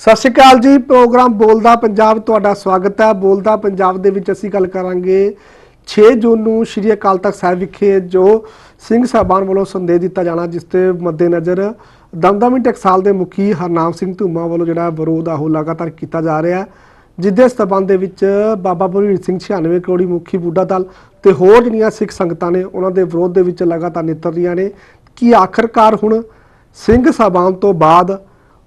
ਸਤਿ ਸ਼੍ਰੀ ਅਕਾਲ ਜੀ, ਪ੍ਰੋਗਰਾਮ ਬੋਲਦਾ ਪੰਜਾਬ ਤੁਹਾਡਾ ਸਵਾਗਤ ਹੈ। ਬੋਲਦਾ ਪੰਜਾਬ ਦੇ ਵਿੱਚ ਅਸੀਂ ਗੱਲ ਕਰਾਂਗੇ 6 ਜੂਨ ਨੂੰ ਸ਼੍ਰੀ ਅਕਾਲ ਤਖਤ ਸਾਹਿਬ ਵਿਖੇ ਜੋ ਸਿੰਘ ਸਾਹਿਬਾਨ ਵੱਲੋਂ ਸੰਦੇਸ਼ ਦਿੱਤਾ ਜਾਣਾ, ਜਿਸ ਤੇ ਮੱਦੇਨਜ਼ਰ ਦਮਦਮੀ ਟਕਸਾਲ ਦੇ ਮੁਖੀ ਹਰਨਾਮ ਸਿੰਘ ਧੂਮਾ ਵੱਲੋਂ ਜਿਹੜਾ ਵਿਰੋਧ ਆ, ਉਹ ਲਗਾਤਾਰ ਕੀਤਾ ਜਾ ਰਿਹਾ ਹੈ। ਜਿਸ ਦੇ ਸਬੰਧ ਦੇ ਵਿੱਚ ਬਾਬਾ ਬਲਵੀਰ ਸਿੰਘ 96 ਕਰੋੜੀ ਮੁਖੀ ਬੁੱਢਾ ਦਲ ਤੇ ਹੋਰ ਜਿਹੜੀਆਂ ਸਿੱਖ ਸੰਗਤਾਂ ਨੇ, ਉਹਨਾਂ ਦੇ ਵਿਰੋਧ ਦੇ ਵਿੱਚ ਲਗਾਤਾਰ ਨਿੱਤਰ ਰਹੀਆਂ ਨੇ। ਕਿ ਆਖਰਕਾਰ ਹੁਣ ਸਿੰਘ ਸਾਹਿਬਾਨ ਤੋਂ ਬਾਅਦ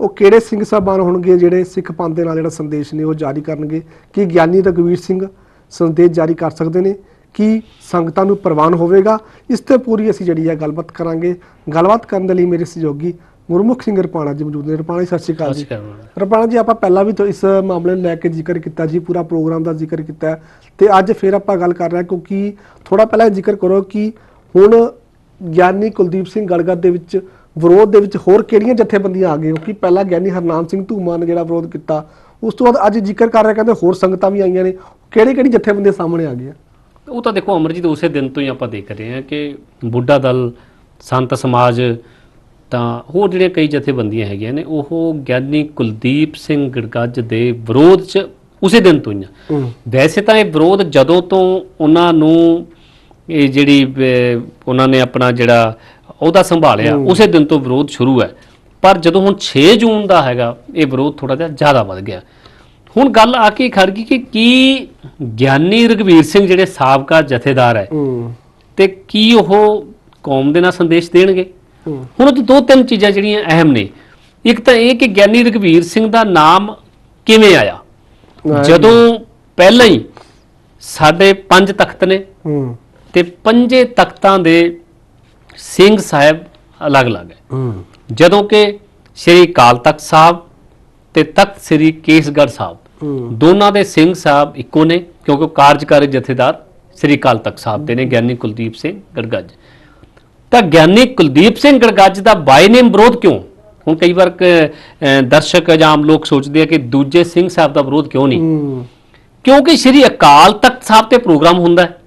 ਉਹ ਕਿਹੜੇ ਸਿੰਘ ਸਾਹਿਬਾਨ ਹੋਣਗੇ ਜਿਹੜੇ ਸਿੱਖ ਪੰਥ ਦੇ ਨਾਲ ਜਿਹੜਾ ਸੰਦੇਸ਼ ਨੇ ਉਹ ਜਾਰੀ ਕਰਨਗੇ? ਕਿ ਗਿਆਨੀ ਰਗਵੀਰ ਸਿੰਘ ਸੰਦੇਸ਼ ਜਾਰੀ ਕਰ ਸਕਦੇ ਨੇ? ਕਿ ਸੰਗਤਾਂ ਨੂੰ ਪ੍ਰਵਾਨ ਹੋਵੇਗਾ? ਇਸ ਤੇ ਪੂਰੀ ਅਸੀਂ ਜਿਹੜੀ ਹੈ ਗੱਲਬਾਤ ਕਰਾਂਗੇ। ਗੱਲਬਾਤ ਕਰਨ ਦੇ ਲਈ ਮੇਰੇ ਸਹਿਯੋਗੀ ਗੁਰਮੁਖ ਸਿੰਘ ਰਪਾਣਾ ਜੀ ਮੌਜੂਦ ਨੇ। ਰਪਾਣਾ ਜੀ ਸਤਿ ਸ਼੍ਰੀ ਅਕਾਲ ਜੀ। ਰਪਾਣਾ ਜੀ ਆਪਾਂ ਪਹਿਲਾਂ ਵੀ ਤੋਂ ਇਸ ਮਾਮਲੇ ਨੂੰ ਲੈ ਕੇ ਜ਼ਿਕਰ ਕੀਤਾ ਜੀ ਪੂਰਾ ਪ੍ਰੋਗਰਾਮ ਦਾ ਜ਼ਿਕਰ ਕੀਤਾ। ਤੇ ਅੱਜ ਫਿਰ ਆਪਾਂ ਗੱਲ ਕਰ ਰਹੇ ਹਾਂ ਕਿਉਂਕਿ ਥੋੜਾ ਪਹਿਲਾਂ ਜ਼ਿਕਰ ਕਰੋ ਕਿ ਹੁਣ ਗਿਆਨੀ ਕੁਲਦੀਪ ਸਿੰਘ ਗੜਗੜ ਦੇ ਵਿੱਚ ਵਿਰੋਧ ਦੇ ਵਿੱਚ ਹੋਰ ਕਿਹੜੀਆਂ ਜਥੇਬੰਦੀਆਂ ਆ ਗਈਆਂ? ਕਿਉਂਕਿ ਪਹਿਲਾਂ ਗਿਆਨੀ ਹਰਨਾਮ ਸਿੰਘ ਧੂਮਾ ਨੇ ਜਿਹੜਾ ਵਿਰੋਧ ਕੀਤਾ ਉਸ ਤੋਂ ਬਾਅਦ ਅੱਜ ਜ਼ਿਕਰ ਕਰ ਰਹੇ ਕਹਿੰਦੇ ਹੋਰ ਸੰਗਤਾਂ ਵੀ ਆਈਆਂ ਨੇ। ਕਿਹੜੀ ਕਿਹੜੀ ਜਥੇਬੰਦੀਆਂ ਸਾਹਮਣੇ ਆ ਗਈਆਂ? ਉਹ ਤਾਂ ਦੇਖੋ ਅਮਰਜੀਤ ਉਸੇ ਦਿਨ ਤੋਂ ਹੀ ਆਪਾਂ ਦੇਖ ਰਹੇ ਹਾਂ ਕਿ ਬੁੱਢਾ ਦਲ ਸੰਤ ਸਮਾਜ ਤਾਂ ਹੋਰ ਜਿਹੜੀਆਂ ਕਈ ਜਥੇਬੰਦੀਆਂ ਹੈਗੀਆਂ ਨੇ ਉਹ ਗਿਆਨੀ ਕੁਲਦੀਪ ਸਿੰਘ ਗੜਗੱਜ ਦੇ ਵਿਰੋਧ 'ਚ ਉਸੇ ਦਿਨ ਤੋਂ ਹੀ ਆ। ਵੈਸੇ ਤਾਂ ਇਹ ਵਿਰੋਧ ਜਦੋਂ ਤੋਂ ਉਹਨਾਂ ਨੂੰ ਇਹ ਜਿਹੜੀ ਉਹਨਾਂ ਨੇ ਆਪਣਾ ਜਿਹੜਾ ਉਹਦਾ ਸੰਭਾਲਿਆ। ਉਸੇ ਦਿਨ ਤੋਂ ਵਿਰੋਧ ਸ਼ੁਰੂ ਹੈ। ਪਰ ਜਦੋਂ ਹੁਣ 6 ਜੂਨ ਦਾ ਹੈਗਾ ਇਹ ਵਿਰੋਧ ਥੋੜਾ ਜਿਹਾ ਜ਼ਿਆਦਾ ਵੱਧ ਗਿਆ। ਹੁਣ ਗੱਲ ਆ ਕੇ ਖੜ ਗਈ ਕਿ ਕੀ ਗਿਆਨੀ ਰਗਵੀਰ ਸਿੰਘ ਜਿਹੜੇ ਸਾਬਕਾ ਜਥੇਦਾਰ ਹੈ ਤੇ ਕੀ ਉਹ ਕੌਮ ਦੇ ਨਾਲ ਸੰਦੇਸ਼ ਦੇਣਗੇ? ਹੁਣ ਉਹ ਦੋ ਤਿੰਨ ਚੀਜ਼ਾਂ ਜਿਹੜੀਆਂ ਅਹਿਮ ਨੇ। ਇੱਕ ਤਾਂ ਇਹ ਕਿ ਗਿਆਨੀ ਰਗਵੀਰ ਸਿੰਘ ਦਾ ਨਾਮ ਕਿਵੇਂ ਆਇਆ? ਜਦੋਂ ਪਹਿਲਾਂ ਹੀ ਸਾਡੇ ਪੰਜ ਤਖਤ ਨੇ ਤੇ ਪੰਜੇ ਤਖਤਾਂ ਦੇ ਸਿੰਘ ਸਾਹਿਬ ਅਲੱਗ-ਅਲੱਗ ਹੈ। ਹੂੰ। ਜਦੋਂ ਕਿ ਸ੍ਰੀ ਅਕਾਲ ਤਖਤ ਸਾਹਿਬ ਤੇ ਤਖਤ ਸ੍ਰੀ ਕੇਸਗੜ੍ਹ ਸਾਹਿਬ ਦੋਨਾਂ ਦੇ ਸਿੰਘ ਸਾਹਿਬ ਇੱਕੋ ਨੇ ਕਿਉਂਕਿ ਉਹ ਕਾਰਜਕਾਰੀ ਜਥੇਦਾਰ ਸ੍ਰੀ ਅਕਾਲ ਤਖਤ ਸਾਹਿਬ ਦੇ ਨੇ ਗਿਆਨੀ ਕੁਲਦੀਪ ਸਿੰਘ ਗੜਗੱਜ। ਤਾਂ ਗਿਆਨੀ ਕੁਲਦੀਪ ਸਿੰਘ ਗੜਗੱਜ ਦਾ ਬਾਈ ਨੇਮ ਵਿਰੋਧ ਕਿਉਂ? ਹੁਣ ਕਈ ਵਾਰ ਦਰਸ਼ਕ ਜਾਂ ਆਮ ਲੋਕ ਸੋਚਦੇ ਆ ਕਿ ਦੂਜੇ ਸਿੰਘ ਸਾਹਿਬ ਦਾ ਵਿਰੋਧ ਕਿਉਂ ਨਹੀਂ? ਕਿਉਂਕਿ ਸ੍ਰੀ ਅਕਾਲ ਤਖਤ ਸਾਹਿਬ ਤੇ ਪ੍ਰੋਗਰਾਮ ਹੁੰਦਾ ਹੈ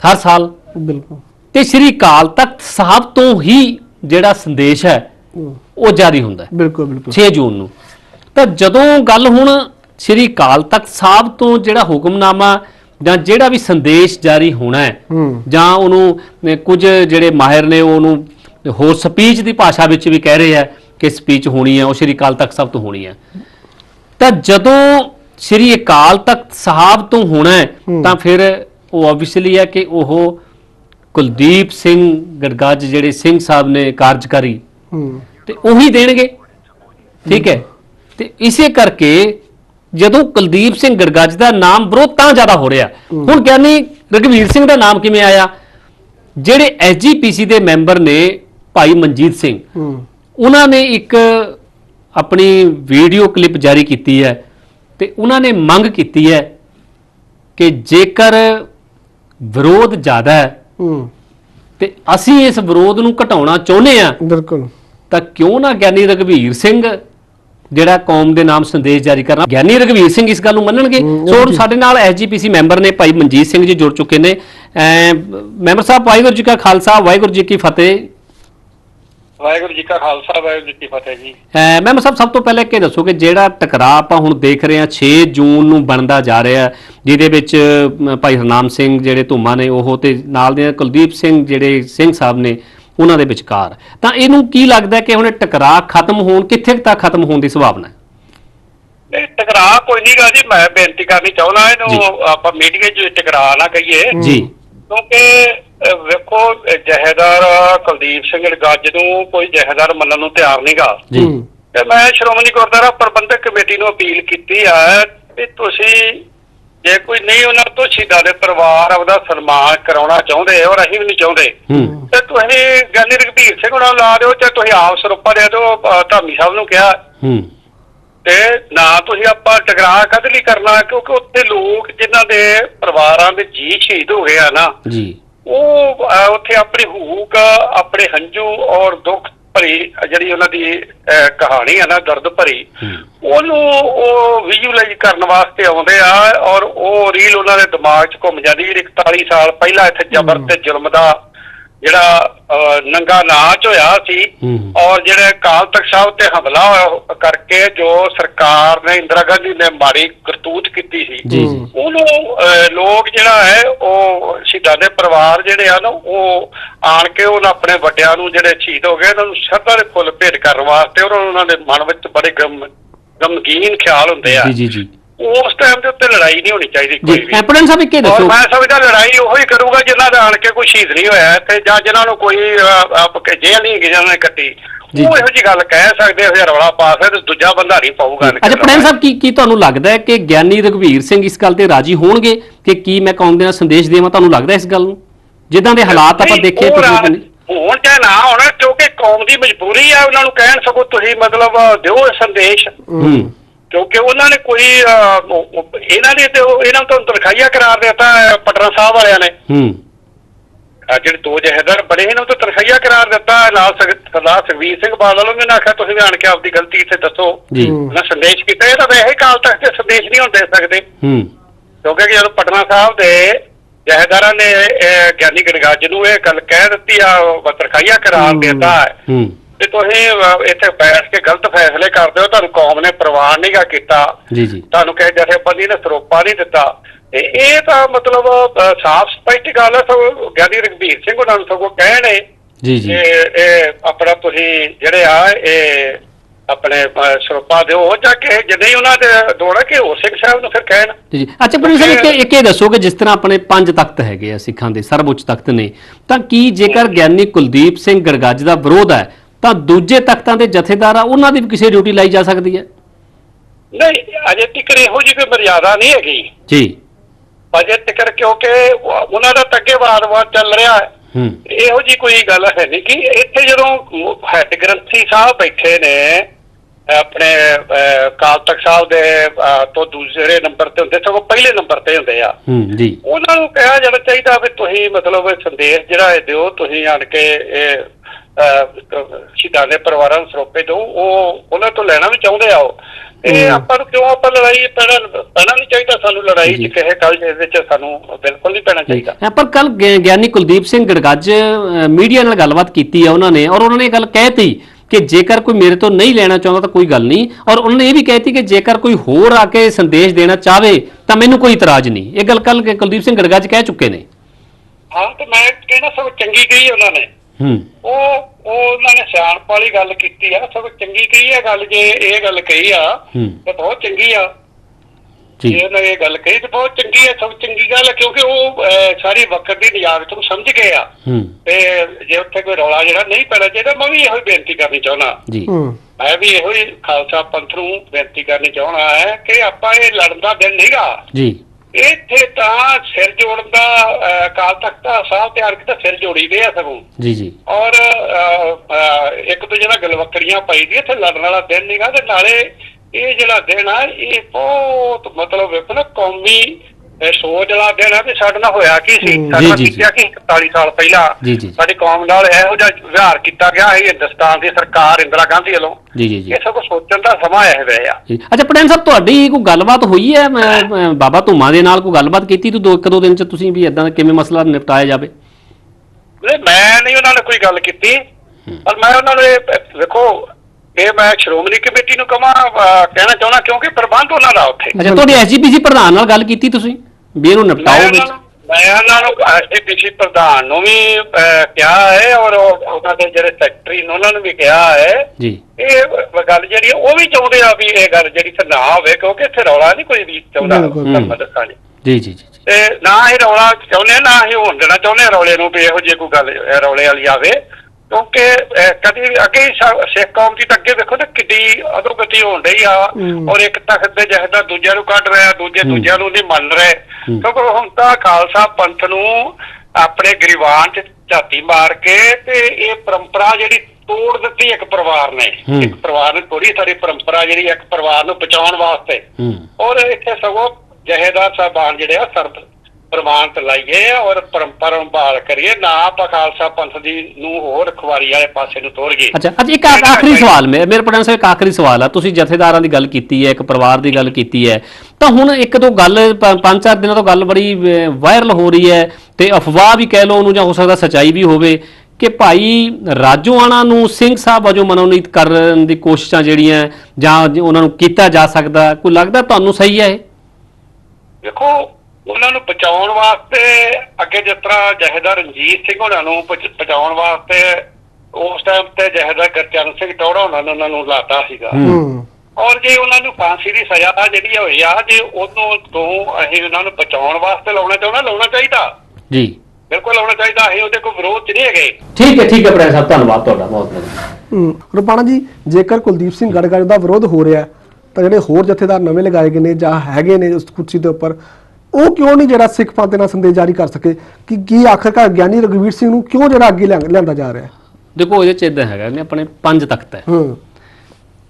ਹਰ ਸਾਲ। ਬਿਲਕੁਲ। ਤੇ ਸ੍ਰੀ ਅਕਾਲ ਤਖਤ ਸਾਹਿਬ ਤੋਂ ਹੀ ਜਿਹੜਾ ਸੰਦੇਸ਼ ਹੈ ਉਹ ਜਾਰੀ ਹੁੰਦਾ ਹੈ। ਬਿਲਕੁਲ ਬਿਲਕੁਲ। 6 ਜੂਨ ਨੂੰ। ਤਾਂ ਜਦੋਂ ਗੱਲ ਹੁਣ ਸ੍ਰੀ ਅਕਾਲ ਤਖਤ ਸਾਹਿਬ ਤੋਂ ਜਿਹੜਾ ਹੁਕਮਨਾਮਾ ਜਾਂ ਜਿਹੜਾ ਵੀ ਸੰਦੇਸ਼ ਜਾਰੀ ਹੋਣਾ ਹੈ ਜਾਂ ਉਹਨੂੰ ਕੁਝ ਜਿਹੜੇ ਮਾਹਿਰ ਨੇ ਉਹਨੂੰ ਹੋਰ ਸਪੀਚ ਦੀ ਭਾਸ਼ਾ ਵਿੱਚ ਵੀ ਕਹਿ ਰਹੇ ਆ ਕਿ ਸਪੀਚ ਹੋਣੀ ਹੈ ਉਹ ਸ੍ਰੀ ਅਕਾਲ ਤਖਤ ਸਾਹਿਬ ਤੋਂ ਹੋਣੀ ਹੈ। ਤਾਂ ਜਦੋਂ ਸ੍ਰੀ ਅਕਾਲ ਤਖਤ ਸਾਹਿਬ ਤੋਂ ਹੋਣਾ ਹੈ ਤਾਂ ਫਿਰ ਉਹ ਆਬਵੀਅਸਲੀ ਹੈ ਕਿ ਉਹ ਕੁਲਦੀਪ ਸਿੰਘ ਗੜਗੱਜ ਜਿਹੜੇ ਸਿੰਘ ਸਾਹਿਬ ਨੇ ਕਾਰਜਕਾਰੀ ਹੂੰ। ਤੇ ਉਹੀ ਦੇਣਗੇ। ਠੀਕ ਹੈ। ਤੇ ਇਸੇ ਕਰਕੇ ਜਦੋਂ ਕੁਲਦੀਪ ਸਿੰਘ ਗੜਗੱਜ ਦਾ ਨਾਮ ਵਿਰੋਧ ਤਾਂ ਜ਼ਿਆਦਾ ਹੋ ਰਿਹਾ। ਹੁਣ ਗਿਆਨੀ ਰਗਵੀਰ ਸਿੰਘ ਦਾ ਨਾਮ ਕਿਵੇਂ ਆਇਆ? ਜਿਹੜੇ ਐਸਜੀਪੀਸੀ ਦੇ ਮੈਂਬਰ ਨੇ ਭਾਈ ਮਨਜੀਤ ਸਿੰਘ ਹੂੰ। ਉਹਨਾਂ ਨੇ ਇੱਕ ਆਪਣੀ ਵੀਡੀਓ ਕਲਿੱਪ ਜਾਰੀ ਕੀਤੀ ਹੈ ਤੇ ਉਹਨਾਂ ਨੇ ਮੰਗ ਕੀਤੀ ਹੈ ਕਿ ਜੇਕਰ ਵਿਰੋਧ ਜ਼ਿਆਦਾ ਹੈ ਹੂੰ। ਤੇ ਅਸੀਂ ਇਸ ਵਿਰੋਧ ਨੂੰ ਘਟਾਉਣਾ ਚਾਹੁੰਦੇ ਆ ਬਿਲਕੁਲ। ਤਾਂ ਕਿਉਂ ਨਾ ਗਿਆਨੀ ਰਗਵੀਰ ਸਿੰਘ ਜਿਹੜਾ ਕੌਮ ਦੇ ਨਾਮ ਸੰਦੇਸ਼ ਜਾਰੀ ਕਰਨਾ ਗਿਆਨੀ ਰਗਵੀਰ ਸਿੰਘ ਇਸ ਗੱਲ ਨੂੰ ਮੰਨਣਗੇ? ਸੋ। ਸਾਡੇ ਨਾਲ ਐਸਜੀਪੀਸੀ ਮੈਂਬਰ ਨੇ ਭਾਈ ਮਨਜੀਤ ਸਿੰਘ ਜੀ ਜੁੜ ਚੁੱਕੇ ਨੇ। ਮੈਂਬਰ ਸਾਹਿਬ ਵਾਹਿਗੁਰੂ ਜੀ ਕਾ ਖਾਲਸਾ ਵਾਹਿਗੁਰੂ ਜੀ ਕੀ ਫਤਿਹ। ਵਾਹਿਗੁਰੂ ਜੀ ਕਾ ਖਾਲਸਾ ਵਾਹਿਗੁਰੂ ਜੀ ਕੀ ਫਤਿਹ ਜੀ। ਮੈਂਬਰ ਸਾਹਿਬ ਸਭ ਤੋਂ ਪਹਿਲਾਂ ਇਹ ਦੱਸੋ ਕਿ ਜਿਹੜਾ ਟਕਰਾਅ ਆਪਾਂ ਹੁਣ ਦੇਖ ਰਹੇ ਹਾਂ 6 ਜੂਨ ਨੂੰ ਬਣਦਾ ਜਾ ਰਿਹਾ ਜਿਹਦੇ ਵਿੱਚ ਭਾਈ ਹਰਨਾਮ ਸਿੰਘ ਜਿਹੜੇ ਧੂਮਾ ਨੇ ਉਹ ਤੇ ਨਾਲ ਦੇ ਕੁਲਦੀਪ ਸਿੰਘ ਜਿਹੜੇ ਸਿੰਘ ਸਾਹਿਬ ਨੇ ਉਹਨਾਂ ਦੇ ਵਿਚਕਾਰ। ਤਾਂ ਇਹਨੂੰ ਕੀ ਲੱਗਦਾ ਕਿ ਹੁਣ ਇਹ ਟਕਰਾਅ ਖਤਮ ਹੋਣ ਕਿੱਥੇ ਕੁ ਤੱਕ ਖਤਮ ਹੋਣ ਦੀ ਸੰਭਾਵਨਾ ਹੈ? ਨਹੀਂ ਟਕਰਾਅ ਕੋਈ ਨਹੀਂਗਾ ਜੀ ਮੈਂ ਬੇਨਤੀ ਕਰਨੀ ਚਾਹੁੰਦਾ। ਇਹਨੂੰ ਆਪਾਂ ਮੀਡੀਆ 'ਚ ਟਕਰਾਅ ਨਾ ਕਹੀਏ। ਜੀ। ਕਿਉਂਕਿ ਵੇਖੋ ਜਹੇਦਾਰ ਕੁਲਦੀਪ ਸਿੰਘ ਗੱਜ ਨੂੰ ਕੋਈ ਜਹੇਦਾਰ ਮੰਨਣ ਨੂੰ ਤਿਆਰ ਨਹੀਂਗਾ ਜੀ। ਤੇ ਮੈਂ ਸ਼੍ਰੋਮਣੀ ਗੁਰਦੁਆਰਾ ਪ੍ਰਬੰਧਕ ਕਮੇਟੀ ਨੂੰ ਅਪੀਲ ਕੀਤੀ ਹੈ ਵੀ ਤੁਸੀਂ ਜੇ ਕੋਈ ਨਹੀਂ ਉਹਨਾਂ ਤੋਂ ਸ਼ਹੀਦਾਂ ਦੇ ਪਰਿਵਾਰ ਉਹਦਾ ਸਨਮਾਨ ਕਰਾਉਣਾ ਚਾਹੁੰਦੇ ਔਰ ਅਸੀਂ ਵੀ ਨਹੀਂ ਚਾਹੁੰਦੇ ਤੇ ਤੁਸੀਂ ਗਿਆਨੀ ਰਘਬੀਰ ਸਿੰਘ ਉਹਨਾਂ ਨੂੰ ਲਾ ਦਿਓ ਤੇ ਤੁਸੀਂ ਆਪ ਸਰੋਪਾ ਦੇ ਦਿਓ ਧਾਮੀ ਸਾਹਿਬ ਨੂੰ ਕਿਹਾ। ਹੂੰ। ਤੇ ਨਾ ਤੁਸੀਂ ਆਪਾਂ ਟਕਰਾਅ ਕਦ ਲਈ ਕਰਨਾ ਕਿਉਂਕਿ ਉੱਥੇ ਲੋਕ ਜਿਨ੍ਹਾਂ ਦੇ ਪਰਿਵਾਰਾਂ ਦੇ ਜੀ ਸ਼ਹੀਦ ਹੋ ਗਏ ਆ ਨਾ ਜੀ। ਉਹ ਉੱਥੇ ਆਪਣੀ ਹੂਕ ਆਪਣੇ ਹੰਝੂ ਔਰ ਦੁੱਖ ਭਰੀ ਜਿਹੜੀ ਉਹਨਾਂ ਦੀ ਕਹਾਣੀ ਆ ਨਾ ਦਰਦ ਭਰੀ ਹੂੰ। ਉਹਨੂੰ ਉਹ ਵਿਜ਼ੂਅਲਾਈਜ਼ ਕਰਨ ਵਾਸਤੇ ਆਉਂਦੇ ਆ ਔਰ ਉਹ ਰੀਲ ਉਹਨਾਂ ਦੇ ਦਿਮਾਗ 'ਚ ਘੁੰਮ ਜਾਂਦੀ ਜਿਹੜੀ 41 ਸਾਲ ਪਹਿਲਾਂ ਇੱਥੇ ਜ਼ਬਰ ਤੇ ਜ਼ੁਲਮ ਦਾ ਜਿਹੜਾ ਨੰਗਾ ਨਾਚ ਹੋਇਆ ਸੀ ਔਰ ਜਿਹੜੇ ਅਕਾਲ ਤਖਤ ਸਾਹਿਬ ਤੇ ਹਮਲਾ ਹੋਇਆ ਕਰਕੇ ਜੋ ਸਰਕਾਰ ਨੇ ਇੰਦਰਾ ਗਾਂਧੀ ਨੇ ਮਾੜੀ ਕਰਤੂਤ ਕੀਤੀ ਸੀ ਉਹਨੂੰ ਲੋਕ ਜਿਹੜਾ ਹੈ ਉਹ ਸ਼ਹੀਦਾਂ ਦੇ ਪਰਿਵਾਰ ਜਿਹੜੇ ਆ ਨਾ ਉਹ ਆਣ ਕੇ ਉਹਨਾਂ ਆਪਣੇ ਵੱਡਿਆਂ ਨੂੰ ਜਿਹੜੇ ਸ਼ਹੀਦ ਹੋ ਗਏ ਉਹਨਾਂ ਨੂੰ ਸ਼ਰਧਾ ਦੇ ਫੁੱਲ ਭੇਟ ਕਰਨ ਵਾਸਤੇ ਔਰ ਉਹਨਾਂ ਦੇ ਮਨ ਵਿੱਚ ਬੜੇ ਗਮ ਗਮਗੀਨ ਖਿਆਲ ਹੁੰਦੇ ਆ। ਜੀ ਜੀ ਜੀ। ਉਸ ਟਾਈਮ ਦੇ ਉੱਤੇ ਲੜਾਈ ਨਹੀਂ ਹੋਣੀ ਚਾਹੀਦੀ ਕੋਈ ਵੀ। ਐਪੜਨ ਸਾਹਿਬ ਇੱਕ ਇਹ ਔਰ ਦੱਸੋ ਮੈਂ ਸਮਝਦਾ ਲੜਾਈ ਉਹੋ ਹੀ ਕਰੂਗਾ ਜਿਨ੍ਹਾਂ ਦਾ ਆਣ ਕੇ ਕੋਈ ਸ਼ਹੀਦ ਨਹੀਂ ਹੋਇਆ ਤੇ ਜਾਂ ਜਿਨ੍ਹਾਂ ਨੂੰ ਕੋਈ ਅਹ, ਆਪ ਕੇ ਜੇਲ੍ਹ ਨਹੀਂ ਜਿਹਨਾਂ ਨੇ ਕੱਟੀ ਜੀ। ਉਹ ਇਹੋ ਜੀ ਗੱਲ ਕਹਿ ਸਕਦੇ ਹੋ ਰੌਲਾ ਪਾ ਸਕਦੇ ਦੂਜਾ ਬੰਦਾ ਨਹੀਂ ਪਾਊਗਾ ਅੱਛਾ ਪਟੇਲ ਸਾਹਿਬ ਕੀ ਕੀ ਤੁਹਾਨੂੰ ਲੱਗਦਾ ਹੈ ਕਿ ਗਿਆਨੀ ਰਘਵੀਰ ਸਿੰਘ ਇਸ ਗੱਲ ਤੇ ਰਾਜੀ ਹੋਣਗੇ ਕਿ ਕੀ ਮੈਂ ਕੌਮ ਦੇ ਨਾਲ ਸੰਦੇਸ਼ ਦੇਵਾਂ? ਤੁਹਾਨੂੰ ਲੱਗਦਾ ਇਸ ਗੱਲ ਨੂੰ? ਜਿੱਦਾਂ ਦੇ ਹਾਲਾਤ ਆਪਾਂ ਨਹੀਂ, ਦੇਖੇ ਉਹ ਰਾਜ- ਦਿਨ ਹੋਣ ਚਾਹੇ ਨਾ ਹੋਣ ਕਿਉਂਕਿ ਕੌਮ ਦੀ ਮਜਬੂਰੀ ਆ ਉਹਨਾਂ ਨੂੰ ਕਹਿਣ ਸਗੋਂ ਤੁਸੀਂ ਮਤਲਬ ਦਿਓ ਇਹ ਸੰਦੇਸ਼। ਹੂੰ। ਕਿਉਂਕਿ ਉਹਨਾਂ ਨੇ ਕੋਈ ਅਹ, ਉਹ- ਉਹ- ਇਹਨਾਂ ਨੇ ਤੇ ਉਹ- ਇਹਨਾਂ ਨੂੰ ਤਾਂ ਤਨਖਾਹੀਆ ਕਰਾਰ ਦਿੱਤਾ ਪਟਨਾ ਸਾਹਿਬ ਵਾਲਿਆਂ ਨੇ। ਹੂੰ। ਆਹ ਜਿਹੜੇ ਦੋ ਜਹੇਦਾਰ ਬੜੇ ਇਹਨਾਂ ਨੂੰ ਤਾਂ ਤਨਖਾਹੀਆ ਕਰਾਰ ਦਿੱਤਾ ਨਾਲ ਸਗ- ਸਰਦਾਰ ਸੁਖਬੀਰ ਸਿੰਘ ਬਾਦਲ ਉਹਨੇ ਨੇ ਆਖਿਆ ਤੁਸੀਂ ਆਣ ਕੇ ਆਪਦੀ ਗਲਤੀ ਇੱਥੇ ਦੱਸੋ। ਜੀ। ਹੂੰ। ਉਹਨਾਂ ਸੰਦੇਸ਼ ਕੀਤਾ ਇਹ ਤਾਂ ਵੈਸੇ ਕਾਲ ਤੱਕ ਤੇ ਸੰਦੇਸ਼ ਨਹੀਂ ਹੁੰਦੇ ਸਕਦੇ। ਹੂੰ। ਕਿਉਂਕਿ ਕਿ ਜਦੋਂ ਪਟਨਾ ਸਾਹਿਬ ਦੇ ਜਹੇਦਾਰਾਂ ਨੇ ਇਹ ਗਿਆਨੀ ਗੜਗੱਜ ਨੂੰ ਇਹ ਗੱਲ ਕਹਿ ਦਿੱਤੀ ਆ ਉਹ ਤਨਖਾਹੀਆ ਕਰਾਰ ਹੂੰ। ਦਿੱਤਾ ਹੈ। ਹੂੰ। ਤੇ ਤੁਸੀਂ ਇੱਥੇ ਬੈਠ ਕੇ ਗਲਤ ਫੈਸਲੇ ਕਰਦੇ ਹੋ ਤੁਹਾਨੂੰ ਕੌਮ ਨੇ ਪ੍ਰਵਾਨ ਨਹੀਂਗਾ ਕੀਤਾ। ਜੀ ਜੀ। ਤੁਹਾਨੂੰ ਕਿਸੇ ਜਥੇਬੰਦੀ ਨੇ ਸਰੋਪਾ ਨਹੀਂ ਦਿੱਤਾ। ਤੇ ਇਹ ਤਾਂ ਮਤਲਬ ਸਾਫ਼ ਸਪਸ਼ਟ ਗੱਲ ਹੈ ਸਗੋਂ ਗਿਆਨੀ ਰਘਬੀਰ ਸਿੰਘ ਉਹਨਾਂ ਨੂੰ ਸਗੋਂ ਕਹਿਣੇ ਜੀ ਜੀ। ਕਿ ਇਹ ਆਪਣਾ ਤੁਸੀਂ ਜਿਹੜੇ ਆ ਇਹ ਆਪਣੇ ਸਰੋਪਾ ਦਿਓ ਜਾਂ ਕਿ ਜੇ ਨਹੀਂ ਉਹਨਾਂ ਦੇ ਦੋੜਾ ਕਿ ਹੋਰ ਸਿੰਘ ਸਾਹਿਬ ਨੂੰ ਫਿਰ ਕਹਿਣ। ਜੀ ਜੀ। ਅੱਛਾ ਪਰ ਸਾਹਿਬ ਇੱਕ ਇੱਕ ਇਹ ਦੱਸੋ ਕਿ ਜਿਸ ਤਰ੍ਹਾਂ ਆਪਣੇ ਪੰਜ ਤਖਤ ਹੈਗੇ ਆ ਸਿੱਖਾਂ ਦੇ ਸਰਵਉੱਚ ਤਖਤ ਨੇ ਤਾਂ ਕੀ ਜੇਕਰ ਗਿਆਨੀ ਕੁਲਦੀਪ ਸਿੰਘ ਗੜਗੱਜ ਦਾ ਵਿਰੋਧ ਹੈ ਤਾਂ ਦੂਜੇ ਤਖਤਾਂ ਦੇ ਜਥੇਦਾਰ ਆ ਉਹਨਾਂ ਦੀ ਵੀ ਕਿਸੇ ਡਿਊਟੀ ਲਾਈ ਜਾ ਸਕਦੀ ਹੈ? ਨਹੀਂ ਅਜੇ ਤੱਕ ਇਹੋ ਜਿਹੀ ਕੋਈ ਮਰਿਆਦਾ ਨਹੀਂ ਹੈਗੀ। ਜੀ। ਅਜੇ ਤੱਕ ਕਿਉਂਕਿ ਉਹ- ਉਹਨਾਂ ਦਾ ਤਾਂ ਅੱਗੇ ਵਾਦ-ਵਾਦ ਚੱਲ ਰਿਹਾ ਹੈ। ਹੂੰ। ਇਹੋ ਜੀ ਕੋਈ ਗੱਲ ਹੈ ਨਹੀਂ ਕਿ ਇੱਥੇ ਜਦੋਂ ਹੈਡ ਗ੍ਰੰਥੀ ਸਾਹਿਬ ਬੈਠੇ ਨੇ ਆਪਣੇ ਅਕਾਲ ਤਖਤ ਸਾਹਿਬ ਦੇ ਤੋਂ ਦੂਸਰੇ ਨੰਬਰ ਤੇ ਹੁੰਦੇ ਸਗੋਂ ਪਹਿਲੇ ਨੰਬਰ ਤੇ ਹੁੰਦੇ ਆ। ਹੂੰ ਜੀ। ਉਹਨਾਂ ਨੂੰ ਕਿਹਾ ਜਾਣਾ ਚਾਹੀਦਾ ਵੀ ਤੁਸੀਂ ਮਤਲਬ ਸੰਦੇਸ਼ ਜਿਹੜਾ ਇਹ ਦਿਓ ਤੁਸੀਂ ਆਣ ਕੇ ਇਹ ਸ਼ਹੀਦਾਂ ਦੇ ਪਰਿਵਾਰਾਂ ਨੂੰ ਸਰੋਪੇ ਦਿਓ ਉਹ ਉਹਨਾਂ ਤੋਂ ਲੈਣਾ ਵੀ ਚਾਹੁੰਦੇ ਆ ਉਹ। ਇਹ। ਆਪਾਂ ਨੂੰ ਕਿਉਂ ਆਪਾਂ ਲੜਾਈ ਪੈਣਾ ਪੈਣਾ ਨਹੀਂ ਚਾਹੀਦਾ ਸਾਨੂੰ ਲੜਾਈ। ਚ ਕਿਸੇ ਗੱਲ ਦੇ ਵਿੱਚ ਸਾਨੂੰ ਬਿਲਕੁਲ ਨਹੀਂ ਪੈਣਾ ਚਾਹੀਦਾ। ਪਰ ਕੱਲ ਗਿਆਨੀ ਕੁਲਦੀਪ ਸਿੰਘ ਗੜਗੱਜ ਮੀਡੀਆ ਨਾਲ ਗੱਲਬਾਤ ਕੀਤੀ ਹੈ ਉਹਨਾਂ ਨੇ ਔਰ ਉਹਨਾਂ ਨੇ ਇਹ ਗੱਲ ਕਹਿਤੀ ਕਿ ਜੇਕਰ ਕੋਈ ਮੇਰੇ ਤੋਂ ਨਹੀਂ ਲੈਣਾ ਚਾਹੁੰਦਾ ਤਾਂ ਕੋਈ ਗੱਲ ਨਹੀਂ। ਔਰ ਉਹਨਾਂ ਨੇ ਇਹ ਵੀ ਕਹਿਤੀ ਕਿ ਜੇਕਰ ਕੋਈ ਹੋਰ ਆ ਕੇ ਸੰਦੇਸ਼ ਦੇਣਾ ਚਾਹਵੇ ਤਾਂ ਮੈਨੂੰ ਕੋਈ ਇਤਰਾਜ਼ ਨਹੀਂ। ਇਹ ਗੱਲ ਕੱਲ ਕੁਲਦੀਪ ਸਿੰਘ ਗੜਗੱਜ ਕਹਿ ਚੁੱਕੇ ਨੇ। ਹਾਂ ਤੇ ਮੈਂ ਕਹਿੰਦਾ ਸਭ ਚੰਗੀ ਕਹੀ ਉਹਨਾਂ ਨੇ। ਉਹ ਉਹ ਉਹਨਾਂ ਨੇ ਸਿਆਣਪ ਵਾਲੀ ਗੱਲ ਕੀਤੀ ਆ ਸਭ ਚੰਗੀ ਕਹੀ ਆ ਗੱਲ ਜੇ ਇਹ ਗੱਲ ਕਹੀ ਆ ਹੂੰ। ਤੇ ਬਹੁਤ ਚੰਗੀ ਆ। ਜੀ ਜੇ ਉਹਨਾਂ ਨੇ ਇਹ ਗੱਲ ਕਹੀ ਤੇ ਬਹੁਤ ਚੰਗੀ ਆ ਸਭ ਚੰਗੀ ਗੱਲ ਆ ਕਿਉਂਕਿ ਉਹ ਸਾਰੀ ਵਕਤ ਦੀ ਨਿਯਾਤ ਨੂੰ ਸਮਝ ਗਏ ਆ। ਹੂੰ। ਤੇ ਜੇ ਉੱਥੇ ਕੋਈ ਰੌਲਾ ਜਿਹੜਾ ਨਹੀਂ ਪੈਣਾ ਚਾਹੀਦਾ ਮੈਂ ਵੀ ਇਹੋ ਹੀ ਬੇਨਤੀ ਕਰਨੀ ਚਾਹੁੰਦਾ। ਜੀ। ਹੂੰ। ਮੈਂ ਵੀ ਇਹੋ ਹੀ ਖਾਲਸਾ ਪੰਥ ਨੂੰ ਬੇਨਤੀ ਕਰਨੀ ਚਾਹੁੰਦਾ ਹੈ ਕਿ ਆਪਾਂ ਇਹ ਲੜਨ ਦਾ ਦਿਨ ਨਹੀਂਗਾ ਜੀ। ਇੱਥੇ ਤਾਂ ਸਿਰ ਜੋੜਨ ਦਾ ਅਕਾਲ ਤਖਤ ਸਾਹਿਬ ਤੇ ਅਰਕ ਤਾਂ ਸਿਰ ਜੋੜੀ ਦੇ ਆ ਸਗੋਂ। ਜੀ ਜੀ। ਔਰ ਇੱਕ ਦੂਜੇ ਨਾਲ ਗਲਵਕੜੀਆਂ ਪਾਈ ਦੀ ਇੱਥੇ ਲੜਨ ਵਾਲਾ ਦਿਨ ਨਹੀਂਗਾ ਤੇ ਨਾਲੇ ਇਹ ਜਿਹੜਾ ਦਿਨ ਆ ਇਹ ਬਹੁਤ ਮਤਲਬ ਵੇਖੋ ਨਾ ਕੌਮੀ ਅਹ, ਸੋਚ ਦਿਨ ਆ ਵੀ ਸਾਡੇ ਨਾਲ ਹੋਇਆ ਕੀ ਸੀ। ਸਾਡੇ ਨਾਲ ਜੀ, ਜੀ, ਕੀਤਾ ਕੀ 41 ਸਾਲ ਪਹਿਲਾਂ? ਜੀ, ਜੀ। ਸਾਡੀ ਕੌਮ ਨਾਲ ਇਹੋ ਜਿਹਾ ਵਿਵਹਾਰ ਕੀਤਾ ਗਿਆ ਸੀ ਹਿੰਦੁਸਤਾਨ ਦੀ ਸਰਕਾਰ ਇੰਦਰਾ ਗਾਂਧੀ ਵੱਲੋਂ। ਜੀ ਜੀ ਜੀ। ਇਹ ਸਭ ਕੁਛ ਸੋਚਣ ਦਾ ਸਮਾਂ ਇਹ ਵੇ ਆ। ਜੀ। ਅੱਛਾ ਪਟੇਲ ਸਾਹਿਬ ਤੁਹਾਡੀ ਕੋਈ ਗੱਲਬਾਤ ਹੋਈ ਹੈ? ਮੈਂ- ਮੈਂ ਬਾਬਾ ਧੁਮਾ ਦੇ ਨਾਲ ਕੋਈ ਗੱਲਬਾਤ ਕੀਤੀ ਤੂੰ ਦੋ ਇੱਕ ਦੋ ਦਿਨ ਚ ਤੁਸੀਂ ਵੀ ਇਦਾਂ ਕਿਵੇਂ ਮਸਲਾ ਨਿਪਟਾਇਆ ਜਾਵੇ? ਨਹੀਂ ਮੈਂ ਨਹੀਂ ਉਹਨਾਂ ਨਾਲ ਕੋਈ ਗੱਲ ਕੀਤੀ। ਪਰ ਮੈਂ ਉਹਨਾਂ ਨੂੰ ਇਹ ਵੇਖੋ ਇਹ ਮੈਂ ਸ਼੍ਰੋਮਣੀ ਕਮੇਟੀ ਨੂੰ ਕਹਾਂ ਕਹਿਣਾ ਚਾਹੁੰਦਾ ਕਿਉਂਕਿ ਪ੍ਰਬੰਧ ਉਹਨਾਂ ਦਾ ਉੱਥੇ। ਅੱਛਾ ਤੁਹਾਡੀ ਐਸਜੀਪੀਸੀ ਪ੍ਰਧਾਨ ਨਾਲ ਗੱਲ ਕੀਤੀ ਤੁਸੀਂ? ਵੀ ਇਹਨੂੰ ਮੈਂ ਨਿਪਟਾਓ ਉਹਨਾਂ ਵਿੱਚ। ਨੂੰ ਮੈਂ ਉਹਨਾਂ ਨੂੰ ਐਸਡੀਪੀਸੀ ਪ੍ਰਧਾਨ ਨੂੰ ਵੀ ਅਹ, ਕਿਹਾ ਹੈ ਔਰ ਉਹ- ਉਹਨਾਂ ਦੇ ਜਿਹੜੇ ਸੈਕਟਰੀ ਨੇ ਉਹਨਾਂ ਨੂੰ ਵੀ ਕਿਹਾ ਹੈ। ਜੀ। ਇਹ ਗੱਲ ਜਿਹੜੀ ਹੈ, ਉਹ ਵੀ ਚਾਹੁੰਦੇ ਆ ਵੀ ਇਹ ਗੱਲ ਜਿਹੜੀ ਤੇ ਨਾ ਹੋਵੇ ਕਿਉਂਕਿ ਇੱਥੇ ਰੌਲਾ ਨਹੀਂ ਕੋਈ ਵੀ ਚਾਹੁੰਦਾ। ਬਿਲਕੁਲ। ਤੁਹਾਨੂੰ ਦੱਸਾਂ ਜੀ। ਜੀ ਜੀ ਜੀ ਜੀ। ਤੇ ਨਾ ਹੀ ਰੌਲਾ ਚਾਹੁੰਦੇ ਨਾ ਹੀ ਹੋਣ ਦੇਣਾ ਚਾਹੁੰਦੇ ਰੌਲੇ ਨੂੰ ਵੀ ਇਹੋ ਜਿਹੀ ਕੋਈ ਗੱਲ ਰੌਲੇ ਵਾਲੀ ਆਵੇ। ਕਿਉਂਕਿ ਕਦੀ ਅੱਗੇ ਸਿੱਖ ਕੌਮ ਦੀ ਤਾਂ ਅੱਗੇ ਵੇਖੋ ਨਾ ਕਿੱਡੀ ਅਧੋਗਤੀ ਹੋਣ ਰਹੀ ਆ। ਔਰ ਇੱਕ ਤਖਤ ਦੇ ਜਹਦਾ ਦੂਜਿਆਂ ਨੂੰ ਕੱਢ ਰਿਹਾ ਦੂਜੇ। ਦੂਜਿਆਂ ਨੂੰ ਨਹੀਂ ਮੰਨ ਰਹੇ। ਕਿਉਂਕਿ ਹੁਣ ਤਾਂ ਖਾਲਸਾ ਪੰਥ ਨੂੰ ਆਪਣੇ ਗਰੀਬਾਨ ਚ ਝਾਤੀ ਮਾਰ ਕੇ ਤੇ ਇਹ ਪਰੰਪਰਾ ਜਿਹੜੀ ਤੋੜ ਦਿੱਤੀ ਇੱਕ ਪਰਿਵਾਰ ਨੇ। ਇੱਕ ਪਰਿਵਾਰ ਨੇ ਥੋੜੀ ਸਾਰੀ ਪਰੰਪਰਾ ਜਿਹੜੀ ਇੱਕ ਪਰਿਵਾਰ ਨੂੰ ਬਚਾਉਣ ਵਾਸਤੇ ਔਰ ਇੱਥੇ ਸਗੋਂ ਜਹੇਦਾਰ ਸਾਹਿਬਾਨ ਜਿਹੜੇ ਆ ਸਰਦ ਪ੍ਰਮਾਣਤ ਲਾਈਏ ਔਰ ਪਰੰਪਰਾ ਨੂੰ ਬਹਾਲ ਕਰੀਏ ਨਾ ਆਪਾਂ ਖਾਲਸਾ ਪੰਥ ਦੀ ਨੂੰ ਹੋਰ ਖਵਾਰੀ ਵਾਲੇ ਪਾਸੇ ਨੂੰ ਤੋਰੀਏ। ਅੱਛਾ ਅੱਜ ਇੱਕ ਆ- ਆਖਰੀ ਸਵਾਲ ਮੇ- ਮੇਰੇ ਪਟਨ ਸਾਹਿਬ ਇੱਕ ਆਖਰੀ ਸਵਾਲ ਆ। ਤੁਸੀਂ ਜਥੇਦਾਰਾਂ ਦੀ ਗੱਲ ਕੀਤੀ ਹੈ ਇੱਕ ਪਰਿਵਾਰ ਦੀ ਗੱਲ ਕੀਤੀ ਹੈ। ਤਾਂ ਹੁਣ ਇੱਕ ਦੋ ਗੱਲ ਪ- ਪੰਜ ਚਾਰ ਦਿਨਾਂ ਤੋਂ ਗੱਲ ਬੜੀ ਵਾਇਰਲ ਹੋ ਰਹੀ ਹੈ ਤੇ ਅਫਵਾਹ ਵੀ ਕਹਿ ਲਓ ਉਹਨੂੰ ਜਾਂ ਹੋ ਸਕਦਾ ਸਚਾਈ ਵੀ ਹੋਵੇ ਕਿ ਭਾਈ ਰਾਜੋਆਣਾ ਨੂੰ ਸਿੰਘ ਸਾਹਿਬ ਵਜੋਂ ਮਨੋਨੀਤ ਕਰਨ ਦੀ ਕੋਸ਼ਿਸ਼ਾਂ ਜਿਹੜੀਆਂ ਜਾਂ ਜੇ ਉਹਨਾਂ ਨੂੰ ਕੀਤਾ ਜਾ ਸਕਦਾ ਕੋਈ ਲੱਗਦਾ ਤੁਹਾਨੂੰ ਸਹੀ ਹੈ ਇਹ? ਦੇਖੋ ਉਹਨਾਂ ਨੂੰ ਬਚਾਉਣ ਵਾਸਤੇ ਅੱਗੇ ਜਿਸ ਤਰ੍ਹਾਂ ਜਹੇਦਾਰ ਰਣਜੀਤ ਸਿੰਘ ਉਹਨਾਂ ਨੂੰ ਬਚ- ਬਚਾਉਣ ਵਾਸਤੇ ਉਸ ਟਾਈਮ ਤੇ ਜਹੇਦਾਰ ਗੁਰਚਰਨ ਸਿੰਘ ਟੌੜਾ ਉਹਨਾਂ ਨੇ ਉਹਨਾਂ ਨੂੰ ਲਾਤਾ ਸੀਗਾ। ਔਰ ਜੇ ਉਹਨਾਂ ਨੂੰ ਫਾਂਸੀ ਦੀ ਸਜ਼ਾ ਜਿਹੜੀ ਹੋਈ ਆ ਜੇ ਉਦੋਂ ਤੋਂ ਅਸੀਂ ਉਹਨਾਂ ਨੂੰ ਬਚਾਉਣ ਵਾਸਤੇ ਲਾਉਣਾ ਚਾਹੁੰਦਾ ਲਾਉਣਾ ਚਾਹੀਦਾ? ਜੀ। ਬਿਲਕੁਲ ਲਾਉਣਾ ਚਾਹੀਦਾ ਅਸੀਂ ਉਹਦੇ ਕੋਈ ਵਿਰੋਧ ਚ ਨਹੀਂ ਹੈਗੇ। ਠੀਕ ਹੈ ਠੀਕ ਹੈ ਪਟਨ ਸਾਹਿਬ ਧੰਨਵਾਦ ਤੁਹਾਡਾ ਬਹੁਤ ਬਹੁਤ। ਰੁਪਾਣਾ ਜੀ ਜੇਕਰ ਕੁਲਦੀਪ ਸਿੰਘ ਗੜਗੜ ਦਾ ਵਿਰੋਧ ਹੋ ਰਿਹਾ ਤਾਂ ਜਿਹੜੇ ਹੋਰ ਜਥੇਦਾਰ ਨਵੇਂ ਲਗਾਏ ਗਏ ਨੇ ਜਾਂ ਹੈਗੇ ਨੇ ਉਸ ਕੁਰਸੀ ਦੇ ਉੱਪਰ ਉਹ ਕਿਉਂ ਨਹੀਂ ਜਿਹੜਾ ਸਿੱਖ ਪੰਥ ਦੇ ਨਾਲ ਸੰਦੇਸ਼ ਜਾਰੀ ਕਰ ਸਕੇ? ਕਿ ਕੀ ਆਖਰਕਾਰ ਗਿਆਨੀ ਰਘਵੀਰ ਸਿੰਘ ਨੂੰ ਕਿਉਂ ਜਿਹੜਾ ਅੱਗੇ ਲਿਆਂ- ਲਿਆਂਦਾ ਜਾ ਰਿਹਾ ਹੈ? ਦੇਖੋ ਇਹਦੇ ਚ ਇਦਾਂ ਹੈਗਾ ਨੇ ਆਪਣੇ ਪੰਜ ਤਖਤ ਹੈ। ਹੂੰ।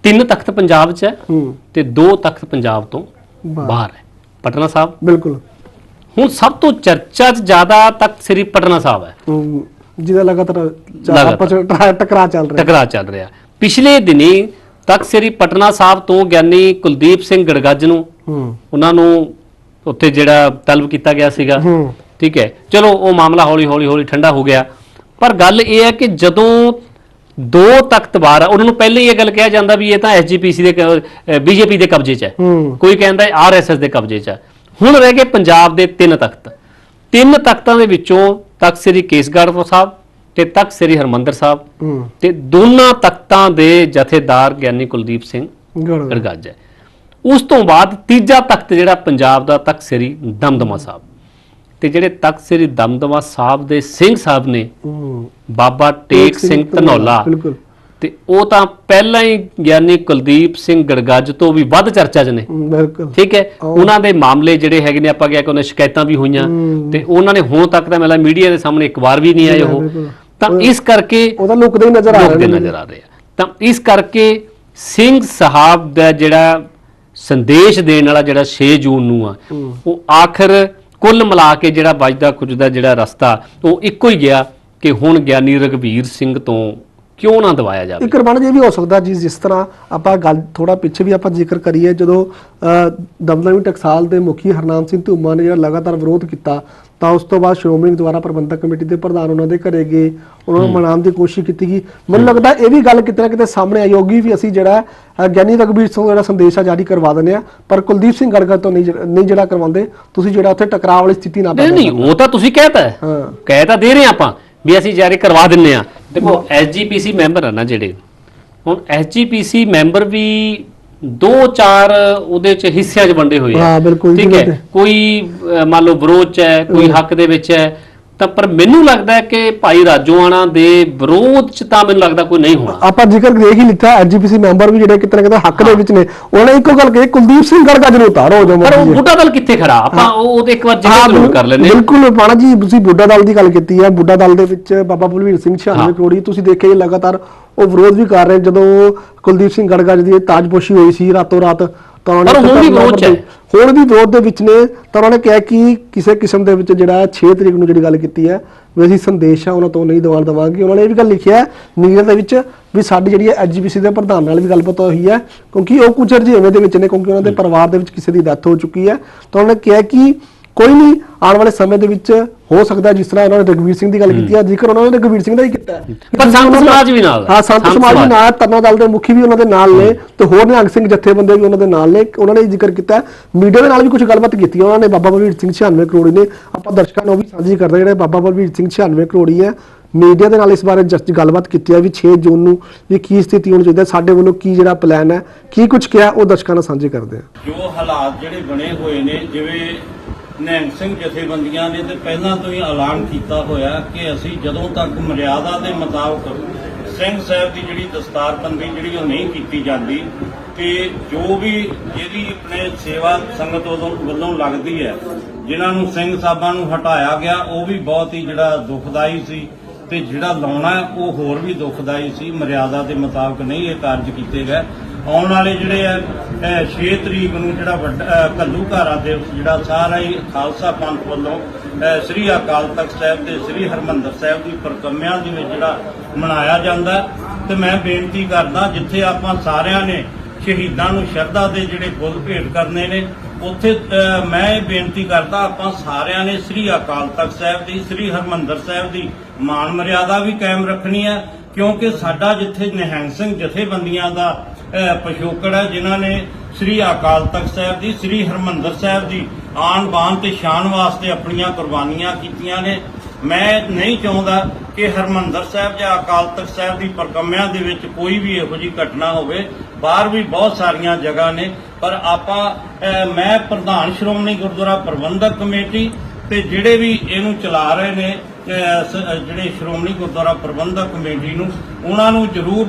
ਤਿੰਨ ਤਖਤ ਪੰਜਾਬ 'ਚ ਹੈ ਹੂੰ। ਤੇ ਦੋ ਤਖਤ ਪੰਜਾਬ ਤੋਂ ਬਾਹਰ। ਬਾਹਰ ਹੈ। ਪਟਨਾ ਸਾਹਿਬ। ਬਿਲਕੁਲ। ਹੁਣ ਸਭ ਤੋਂ ਚਰਚਾ 'ਚ ਜ਼ਿਆਦਾ ਤਖਤ ਸ੍ਰੀ ਪਟਨਾ ਸਾਹਿਬ ਹੈ। ਹੂੰ, ਜਿਹਦਾ ਲਗਾਤਾਰ ਚ- ਲਗਾਤਾਰ। ਆਪਸ ਵਿੱਚ ਟਕਰਾ- ਟਕਰਾਅ ਚੱਲ ਰਿਹਾ ਟਕਰਾਅ ਚੱਲ ਰਿਹਾ ਪਿਛਲੇ ਦਿਨੀ ਤਖਤ ਸ੍ਰੀ ਪਟਨਾ ਸਾਹਿਬ ਤੋਂ ਗਿਆਨੀ ਕੁਲਦੀਪ ਸਿੰਘ ਗੜਗੱਜ ਨੂੰ ਹੂੰ। ਉਹਨਾਂ ਨੂੰ ਉੱਥੇ ਜਿਹੜਾ ਤਲਬ ਕੀਤਾ ਗਿਆ ਸੀਗਾ। ਹੂੰ। ਠੀਕ ਹੈ। ਚਲੋ ਉਹ ਮਾਮਲਾ ਹੌਲੀ ਹੌਲੀ ਹੌਲੀ ਠੰਡਾ ਹੋ ਗਿਆ। ਪਰ ਗੱਲ ਇਹ ਹੈ ਕਿ ਜਦੋਂ ਦੋ ਤਖਤ ਬਾਹਰ ਆ ਉਹਨਾਂ ਨੂੰ ਪਹਿਲੇ ਹੀ ਇਹ ਗੱਲ ਕਿਹਾ ਜਾਂਦਾ ਵੀ ਇਹ ਤਾਂ ਐਸਜੀਪੀਸੀ ਦੇ ਬੀਜੇਪੀ ਦੇ ਕਬਜ਼ੇ 'ਚ ਹੈ। ਹੂੰ। ਕੋਈ ਕਹਿੰਦਾ ਹੈ ਆਰਐਸਐਸ ਦੇ ਕਬਜ਼ੇ 'ਚ ਹੈ। ਹੁਣ ਰਹਿ ਗਏ ਪੰਜਾਬ ਦੇ ਤਿੰਨ ਤਖਤ। ਤਿੰਨ ਤਖਤਾਂ ਦੇ ਵਿੱਚੋਂ ਤਖਤ ਸ੍ਰੀ ਕੇਸਗੜ੍ਹ ਸਾਹਿਬ ਤੇ ਤਖਤ ਸ੍ਰੀ ਹਰਮੰਦਰ ਸਾਹਿਬ ਹੂੰ। ਤੇ ਦੋਨਾਂ ਤਖਤਾਂ ਦੇ ਜਥੇਦਾਰ ਗਿਆਨੀ ਕੁਲਦੀਪ ਸਿੰਘ ਗੜ ਗੜਗੱਜ ਹੈ। ਉਸ ਤੋਂ ਬਾਅਦ ਤੀਜਾ ਤਖਤ ਜਿਹੜਾ ਪੰਜਾਬ ਦਾ ਤਖਤ ਸ੍ਰੀ ਦਮਦਮਾ ਸਾਹਿਬ। ਤੇ ਜਿਹੜੇ ਤਖਤ ਸ੍ਰੀ ਦਮਦਮਾ ਸਾਹਿਬ ਦੇ ਸਿੰਘ ਸਾਹਿਬ ਨੇ ਬਾਬਾ ਟੇਕ ਸਿੰਘ ਧਨੌਲਾ। ਬਿਲਕੁਲ। ਤੇ ਉਹ ਤਾਂ ਪਹਿਲਾਂ ਹੀ ਗਿਆਨੀ ਕੁਲਦੀਪ ਸਿੰਘ ਗੜਗੱਜ ਤੋਂ ਵੀ ਵੱਧ ਚਰਚਾ 'ਚ ਨੇ। ਬਿਲਕੁਲ। ਠੀਕ ਹੈ? ਉਹਨਾਂ ਦੇ ਮਾਮਲੇ ਜਿਹੜੇ ਹੈਗੇ ਨੇ ਆਪਾਂ ਕਿਹਾ ਕਿ ਉਹਨਾਂ ਸ਼ਿਕਾਇਤਾਂ ਵੀ ਹੋਈਆਂ। ਤੇ ਉਹਨਾਂ ਨੇ ਹੁਣ ਤੱਕ ਤਾਂ ਮੇਲਾ ਮੀਡੀਆ ਦੇ ਸਾਹਮਣੇ ਇੱਕ ਵਾਰ ਵੀ ਨਹੀਂ ਆਏ ਉਹ। ਤਾਂ ਇਸ ਕਰਕੇ ਉਹਦਾ ਲੁਕਦੇ ਹੀ ਨਜ਼ਰ ਆ ਲੋਕ ਦੇ ਨੇ। ਨਜ਼ਰ ਆ ਰਹੇ ਆ। ਤਾਂ ਇਸ ਕਰਕੇ ਸਿੰਘ ਸਾਹਿਬ ਦਾ ਜਿਹੜਾ ਸੰਦੇਸ਼ ਦੇਣ ਵਾਲਾ ਜਿਹੜਾ 6 ਜੂਨ ਨੂੰ ਆ। ਉਹ ਆਖਰ ਕੁੱਲ ਮਿਲਾ ਕੇ ਜਿਹੜਾ ਵੱਜਦਾ ਖੁੱਜਦਾ ਜਿਹੜਾ ਰਸਤਾ ਉਹ ਇੱਕੋ ਹੀ ਗਿਆ ਕਿ ਹੁਣ ਗਿਆਨੀ ਰਗਵੀਰ ਸਿੰਘ ਤੋਂ ਕਿਉਂ ਨਾ ਦਵਾਇਆ ਜਾਵੇ ਇੱਕ ਰਮਨ ਜੀ ਵੀ ਹੋ ਸਕਦਾ ਜੀ ਜਿਸ ਤਰ੍ਹਾਂ ਆਪਾਂ ਗੱਲ ਥੋੜਾ ਪਿੱਛੇ ਵੀ ਆਪਾਂ ਜ਼ਿਕਰ ਕਰੀਏ ਜਦੋਂ ਦਮਦਮੀ ਟਕਸਾਲ ਦੇ ਮੁਖੀ ਹਰਨਾਮ ਸਿੰਘ ਧੂਮਾ ਨੇ ਜਿਹੜਾ ਲਗਾਤਾਰ ਵਿਰੋਧ ਕੀਤਾ ਤਾਂ ਉਸ ਤੋਂ ਬਾਅਦ ਸ਼੍ਰੋਮਣੀ ਦੁਆਰਾ ਪ੍ਰਬੰਧਕ ਕਮੇਟੀ ਦੇ ਪ੍ਰਧਾਨ ਉਹਨਾਂ ਦੇ ਘਰੇ ਗਏ ਉਹਨਾਂ ਨੂੰ ਮਨਾਉਣ ਦੀ ਕੋਸ਼ਿਸ਼ ਕੀਤੀ ਗਈ। ਮੈਨੂੰ ਲੱਗਦਾ ਇਹ ਵੀ ਗੱਲ ਕਿਤੇ ਨਾ ਕਿਤੇ ਸਾਹਮਣੇ ਆਈ ਹੋਗੀ ਵੀ ਅਸੀਂ ਜਿਹੜਾ ਗਿਆਨੀ ਰਘਬੀਰ ਸਿੰਘ ਜਿਹੜਾ ਸੰਦੇਸ਼ ਆ ਜਾਰੀ ਕਰਵਾ ਦਿੰਦੇ ਆ ਪਰ ਕੁਲਦੀਪ ਸਿੰਘ ਗੜਗੜ ਤੋਂ ਨਹੀਂ ਨਹੀਂ ਜਿਹੜਾ ਕਰਵਾਉਂਦੇ ਤੁਸੀਂ ਜਿਹੜਾ ਉੱਥੇ ਟਕਰਾਅ ਵਾਲੀ ਸਥਿਤੀ ਨਾ ਪੈਦਾ। ਨਹੀਂ ਉਹ ਤਾਂ ਤੁਸੀਂ ਕਹਿਤਾ ਹੈ ਹਾਂ। ਕਹਿ ਤਾਂ ਦੇ ਰਹੇ ਆਪਾਂ ਵੀ ਅਸੀਂ ਜਾਰੀ ਕਰਵਾ ਦਿੰਨੇ ਆ ਦੇਖੋ ਐਸਜੀਪੀਸੀ ਮੈਂਬਰ ਆ ਨਾ ਜਿਹੜੇ। ਹੁਣ ਐਸਜੀਪੀਸੀ ਮੈਂਬਰ ਵੀ ਦੋ ਚਾਰ ਉਹਦੇ ਚ ਹਿੱਸਿਆਂ 'ਚ ਵੰਡੇ ਹੋਏ ਆ। ਹਾਂ, ਬਿਲਕੁਲ, ਠੀਕ ਹੈ? ਕੋਈ ਮੰਨ ਲਓ ਵਿਰੋਧ 'ਚ ਹੈ ਕੋਈ ਹੱਕ ਦੇ ਵਿੱਚ ਹੈ ਤਾਂ ਪਰ ਮੈਨੂੰ ਲੱਗਦਾ ਹੈ ਕਿ ਭਾਈ ਰਾਜੋਆਣਾ ਦੇ ਵਿਰੋਧ 'ਚ ਤਾਂ ਮੈਨੂੰ ਲੱਗਦਾ ਕੋਈ ਨਹੀਂ ਹੋਣਾ। ਆਪਾਂ ਜ਼ਿਕਰ ਦੇਖ ਹੀ ਲਿਖਿਆ ਐਜੀਪੀਸੀ ਮੈਂਬਰ ਵੀ ਜਿਹੜੇ ਕਿਤੇ ਨਾ ਕਿਤੇ ਹੱਕ ਦੇ ਵਿੱਚ ਨੇ ਉਹਨਾਂ ਇੱਕੋ ਗੱਲ ਕਹੀ ਕੁਲਦੀਪ ਸਿੰਘ ਗੜਗੜ ਨੂੰ ਉਤਾਰੋ ਜੋ ਪਰ ਉਹ। ਬੁੱਢਾ ਦਲ ਕਿੱਥੇ ਖੜਾ? ਆਪਾਂ ਉਹ ਉਹਦੇ ਇੱਕ ਵਾਰ ਜ਼ਿਕਰ ਜ਼ਰੂਰ ਕਰ ਹਾਂ। ਬਿਲਕੁਲ ਪਾਣਾ ਜੀ ਤੁਸੀਂ ਬੁੱਢਾ ਦਲ ਦੀ ਗੱਲ ਕੀਤੀ ਹੈ ਬੁੱਢਾ ਦਲ ਦੇ ਵਿੱਚ ਬਾਬਾ ਬਲਵੀਰ ਸਿੰਘ 96 ਹਾਂ। ਕਰੋੜੀ ਤੁਸੀਂ ਦੇਖਿਆ ਜੀ ਲਗਾਤਾਰ ਉਹ ਵਿਰੋਧ ਵੀ ਕਰ ਰਹੇ ਜਦੋਂ ਕੁਲਦੀਪ ਸਿੰਘ ਗੜਗੜ ਦੀ ਇਹ ਤਾਜਪੋਸ਼ੀ ਹੋਈ ਸੀ ਰਾਤੋਂ ਰਾਤ ਤਾਂ ਪਰ ਹੁਣ ਵੀ ਵਿਰੋਧ ਹੈ। ਹੁਣ ਵੀ ਵਿਰੋਧ ਦੇ ਵਿੱਚ ਨੇ ਤਾਂ ਉਹਨਾਂ ਨੇ ਕਿਹਾ ਕਿ ਕਿਸੇ ਕਿਸਮ ਦੇ ਵਿੱਚ ਜਿਹੜਾ 6 ਤਰੀਕ ਨੂੰ ਜਿਹੜੀ ਗੱਲ ਕੀਤੀ ਹੈ ਵੀ ਅਸੀਂ ਸੰਦੇਸ਼ ਆ ਉਹਨਾਂ ਤੋਂ ਨਹੀਂ ਦਵਾਨ ਦਵਾਂਗੇ। ਉਹਨਾਂ ਨੇ ਇਹ ਵੀ ਗੱਲ ਲਿਖਿਆ ਨੀਰ ਦੇ ਵਿੱਚ ਵੀ ਸਾਡੀ ਜਿਹੜੀ ਐਜੀਪੀਸੀ ਦੇ ਪ੍ਰਧਾਨ ਨਾਲ ਵੀ ਗੱਲਬਾਤ ਹੋਈ ਹੈ ਕਿਉਂਕਿ ਉਹ ਕੁਝ ਰਜੇਵੇਂ ਦੇ ਵਿੱਚ ਨੇ ਕਿਉਂਕਿ ਉਹਨਾਂ ਦੇ ਪਰਿਵਾਰ ਦੇ ਵਿੱਚ ਕਿਸੇ ਦੀ ਡੈਥ ਹੋ ਚੁੱਕੀ ਹੈ। ਤਾਂ ਉਹਨਾਂ ਨੇ ਕਿਹਾ ਕਿ ਕੋਈ ਨਹੀਂ ਆਉਣ ਵਾਲੇ ਸਮੇਂ ਦੇ ਵਿੱਚ ਹੋ ਸਕਦਾ ਜਿਸ ਤਰ੍ਹਾਂ ਉਹਨਾਂ ਨੇ ਰਘਵੀਰ ਸਿੰਘ ਦੀ ਗੱਲ ਕੀਤੀ ਹੈ ਜ਼ਿਕਰ ਉਹਨਾਂ ਨੇ ਰਘਵੀਰ ਸਿੰਘ ਦਾ ਹੀ ਕੀਤਾ। ਪਰ ਸੰਤ ਸਮਾਜ ਵੀ ਨਾਲ ਹੈ। ਹਾਂ ਸੰਤ ਸਮਾਜ ਵੀ। ਨਾਲ ਤਰਨਾ ਦਲ ਦੇ ਮੁਖੀ ਵੀ ਉਹਨਾਂ ਦੇ ਨਾਲ ਨੇ ਤੇ ਹੋਰ ਨਿਹੰਗ ਸਿੰਘ ਜਥੇਬੰਦੇ ਵੀ ਉਹਨਾਂ ਦੇ ਨਾਲ ਨੇ। ਉਹਨਾਂ ਨੇ ਜ਼ਿਕਰ ਕੀਤਾ। ਮੀਡੀਆ ਦੇ ਨਾਲ ਵੀ ਕੁਝ ਗੱਲਬਾਤ ਕੀਤੀ ਉਹਨਾਂ ਨੇ ਬਾਬਾ ਬਲਵੀਰ ਸਿੰਘ 96 ਕਰੋੜੀ ਨੇ। ਆਪਾਂ ਦਰਸ਼ਕਾਂ ਨੂੰ ਵੀ ਸਾਂਝੀ ਕਰਦੇ ਜਿਹੜੇ ਬਾਬਾ ਬਲਵੀਰ ਸਿੰਘ 96 ਕਰੋੜੀ ਹੈ। ਮੀਡੀਆ ਦੇ ਨਾਲ ਇਸ ਬਾਰੇ ਜਸਟ ਗੱਲਬਾਤ ਕੀਤੀ ਹੈ ਵੀ 6 ਜੂਨ ਨੂੰ ਵੀ ਕੀ ਸਥਿਤੀ ਹੋਣੀ ਚਾਹੀਦੀ ਹੈ ਸਾਡੇ ਵੱਲੋਂ ਕੀ ਜਿਹੜਾ ਪਲਾਨ ਹੈ ਕੀ ਕੁਝ ਕਿਹਾ ਉਹ ਦਰਸ਼ਕਾਂ ਨਾਲ ਸਾਂਝੇ ਕਰਦੇ ਆ ਜੋ ਹਾਲਾਤ ਜਿਹੜੇ ਬਣੇ ਹੋਏ ਨੇ ਜਿਵੇਂ ਨਿਹੰਗ ਸਿੰਘ ਜਥੇਬੰਦੀਆਂ ਨੇ ਤੇ ਪਹਿਲਾਂ ਤੋਂ ਹੀ ਐਲਾਨ ਕੀਤਾ ਹੋਇਆ ਕਿ ਅਸੀਂ ਜਦੋਂ ਤੱਕ ਮਰਿਆਦਾ ਦੇ ਮੁਤਾਬਕ ਸਿੰਘ ਸਾਹਿਬ ਦੀ ਜਿਹੜੀ ਦਸਤਾਰਬੰਦੀ ਜਿਹੜੀ ਉਹ ਨਹੀਂ ਕੀਤੀ ਜਾਂਦੀ ਤੇ ਜੋ ਵੀ ਜਿਹੜੀ ਆਪਣੇ ਸੇਵਾ ਸੰਗਤ ਵੱਲੋਂ ਲੱਗਦੀ ਹੈ, ਜਿਨ੍ਹਾਂ ਨੂੰ ਸਿੰਘ ਸਾਹਿਬਾਂ ਨੂੰ ਹਟਾਇਆ ਗਿਆ, ਉਹ ਵੀ ਬਹੁਤ ਹੀ ਜਿਹੜਾ ਦੁਖਦਾਈ ਸੀ ਤੇ ਜਿਹੜਾ ਲਾਉਣਾ ਉਹ ਹੋਰ ਵੀ ਦੁਖਦਾਈ ਸੀ। ਮਰਿਆਦਾ ਦੇ ਮੁਤਾਬਕ ਨਹੀਂ ਇਹ ਕਾਰਜ ਕੀਤੇ ਗਏ। ਆਉਣ ਵਾਲੇ ਜਿਹੜੇ ਆ 6 ਤਰੀਕ ਨੂੰ ਜਿਹੜਾ ਵੱਡਾ ਅਹ, ਘੱਲੂ ਘਾਰਾ ਦਿਵਸ ਜਿਹੜਾ ਸਾਰਾ ਹੀ ਖਾਲਸਾ ਪੰਥ ਵੱਲੋਂ ਸ੍ਰੀ ਅਕਾਲ ਤਖਤ ਸਾਹਿਬ ਤੇ ਸ੍ਰੀ ਹਰਮੰਦਰ ਸਾਹਿਬ ਦੀ ਪ੍ਰਕੰਮਿਆਂ ਦੇ ਵਿੱਚ ਜਿਹੜਾ ਮਨਾਇਆ ਜਾਂਦਾ ਹੈ। ਤੇ ਮੈਂ ਬੇਨਤੀ ਕਰਦਾ ਜਿੱਥੇ ਆਪਾਂ ਸਾਰਿਆਂ ਨੇ ਸ਼ਹੀਦਾਂ ਨੂੰ ਸ਼ਰਧਾ ਦੇ ਜਿਹੜੇ ਫੁੱਲ ਭੇਟ ਕਰਨੇ ਨੇ ਉੱਥੇ ਮੈਂ ਇਹ ਬੇਨਤੀ ਕਰਦਾ ਆਪਾਂ ਸਾਰਿਆਂ ਨੇ ਸ੍ਰੀ ਅਕਾਲ ਤਖਤ ਸਾਹਿਬ ਦੀ ਸ੍ਰੀ ਹਰਮੰਦਰ ਸਾਹਿਬ ਦੀ ਮਾਨ ਮਰਿਆਦਾ ਵੀ ਕਾਇਮ ਰੱਖਣੀ ਹੈ ਕਿਉਂਕਿ ਸਾਡਾ ਜਿੱਥੇ ਨਿਹੰਗ ਸਿੰਘ ਜਥੇਬੰਦੀਆਂ ਦਾ ਅਹ, ਪਿਛੋਕੜ ਹੈ ਜਿਨ੍ਹਾਂ ਨੇ ਸ੍ਰੀ ਅਕਾਲ ਤਖਤ ਸਾਹਿਬ ਦੀ ਸ੍ਰੀ ਹਰਮੰਦਰ ਸਾਹਿਬ ਦੀ ਆਣ ਬਾਨ ਤੇ ਸ਼ਾਨ ਵਾਸਤੇ ਆਪਣੀਆਂ ਕੁਰਬਾਨੀਆਂ ਕੀਤੀਆਂ ਨੇ। ਮੈਂ ਨਹੀਂ ਚਾਹੁੰਦਾ ਕਿ ਹਰਮੰਦਰ ਸਾਹਿਬ ਜਾਂ ਅਕਾਲ ਤਖਤ ਸਾਹਿਬ ਦੀ ਪ੍ਰਕੰਮਿਆਂ ਦੇ ਵਿੱਚ ਕੋਈ ਵੀ ਇਹੋ ਜਿਹੀ ਘਟਨਾ ਹੋਵੇ। ਬਾਹਰ ਵੀ ਬਹੁਤ ਸਾਰੀਆਂ ਜਗ੍ਹਾ ਨੇ ਪਰ ਆਪਾਂ ਮੈਂ ਪ੍ਰਧਾਨ ਸ਼੍ਰੋਮਣੀ ਗੁਰਦੁਆਰਾ ਪ੍ਰਬੰਧਕ ਕਮੇਟੀ ਤੇ ਜਿਹੜੇ ਵੀ ਇਹਨੂੰ ਚਲਾ ਰਹੇ ਨੇ ਜਿਹੜੇ ਸ਼੍ਰੋਮਣੀ ਗੁਰਦੁਆਰਾ ਪ੍ਰਬੰਧਕ ਕਮੇਟੀ ਨੂੰ, ਉਹਨਾਂ ਨੂੰ ਜ਼ਰੂਰ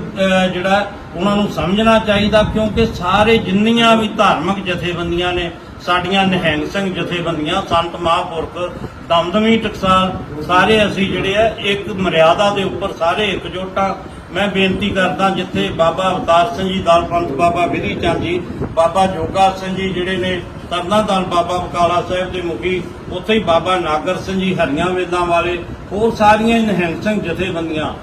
ਜਿਹੜਾ, ਉਹਨਾਂ ਨੂੰ ਸਮਝਣਾ ਚਾਹੀਦਾ, ਕਿਉਂਕਿ ਸਾਰੇ ਜਿੰਨੀਆਂ ਵੀ ਧਾਰਮਿਕ ਜਥੇਬੰਦੀਆਂ ਨੇ, ਸਾਡੀਆਂ ਨਿਹੰਗ ਸਿੰਘ ਜਥੇਬੰਦੀਆਂ, ਸੰਤ ਮਹਾਂਪੁਰਖ, ਦਮਦਮੀ ਟਕਸਾਲ, ਸਾਰੇ ਅਸੀਂ ਜਿਹੜੇ ਆ, ਇੱਕ ਮਰਿਆਦਾ ਦੇ ਉੱਪਰ ਸਾਰੇ ਇਕਜੁੱਟ ਹਾਂ ਮੈਂ ਬੇਨਤੀ ਕਰਦਾ ਜਿੱਥੇ ਬਾਬਾ ਅਵਤਾਰ ਸਿੰਘ ਜੀ, ਦਲ ਪੰਥ ਬਾਬਾ ਵਿਧੀ ਚੰਦ ਜੀ, ਬਾਬਾ ਜੋਗਾ ਸਿੰਘ ਜੀ ਜਿਹੜੇ ਨੇ, ਤਰਨਾ ਦਲ ਬਾਬਾ ਬਕਾਲਾ ਸਾਹਿਬ ਦੇ ਮੁਖੀ ਉੱਥੇ ਹੀ ਬਾਬਾ ਨਾਗਰ ਸਿੰਘ ਜੀ ਹਰੀਆਂ ਵੇਦਾਂ ਵਾਲੇ, ਹੋਰ ਸਾਰੀਆਂ ਹੀ ਜਥੇਬੰਦੀਆਂ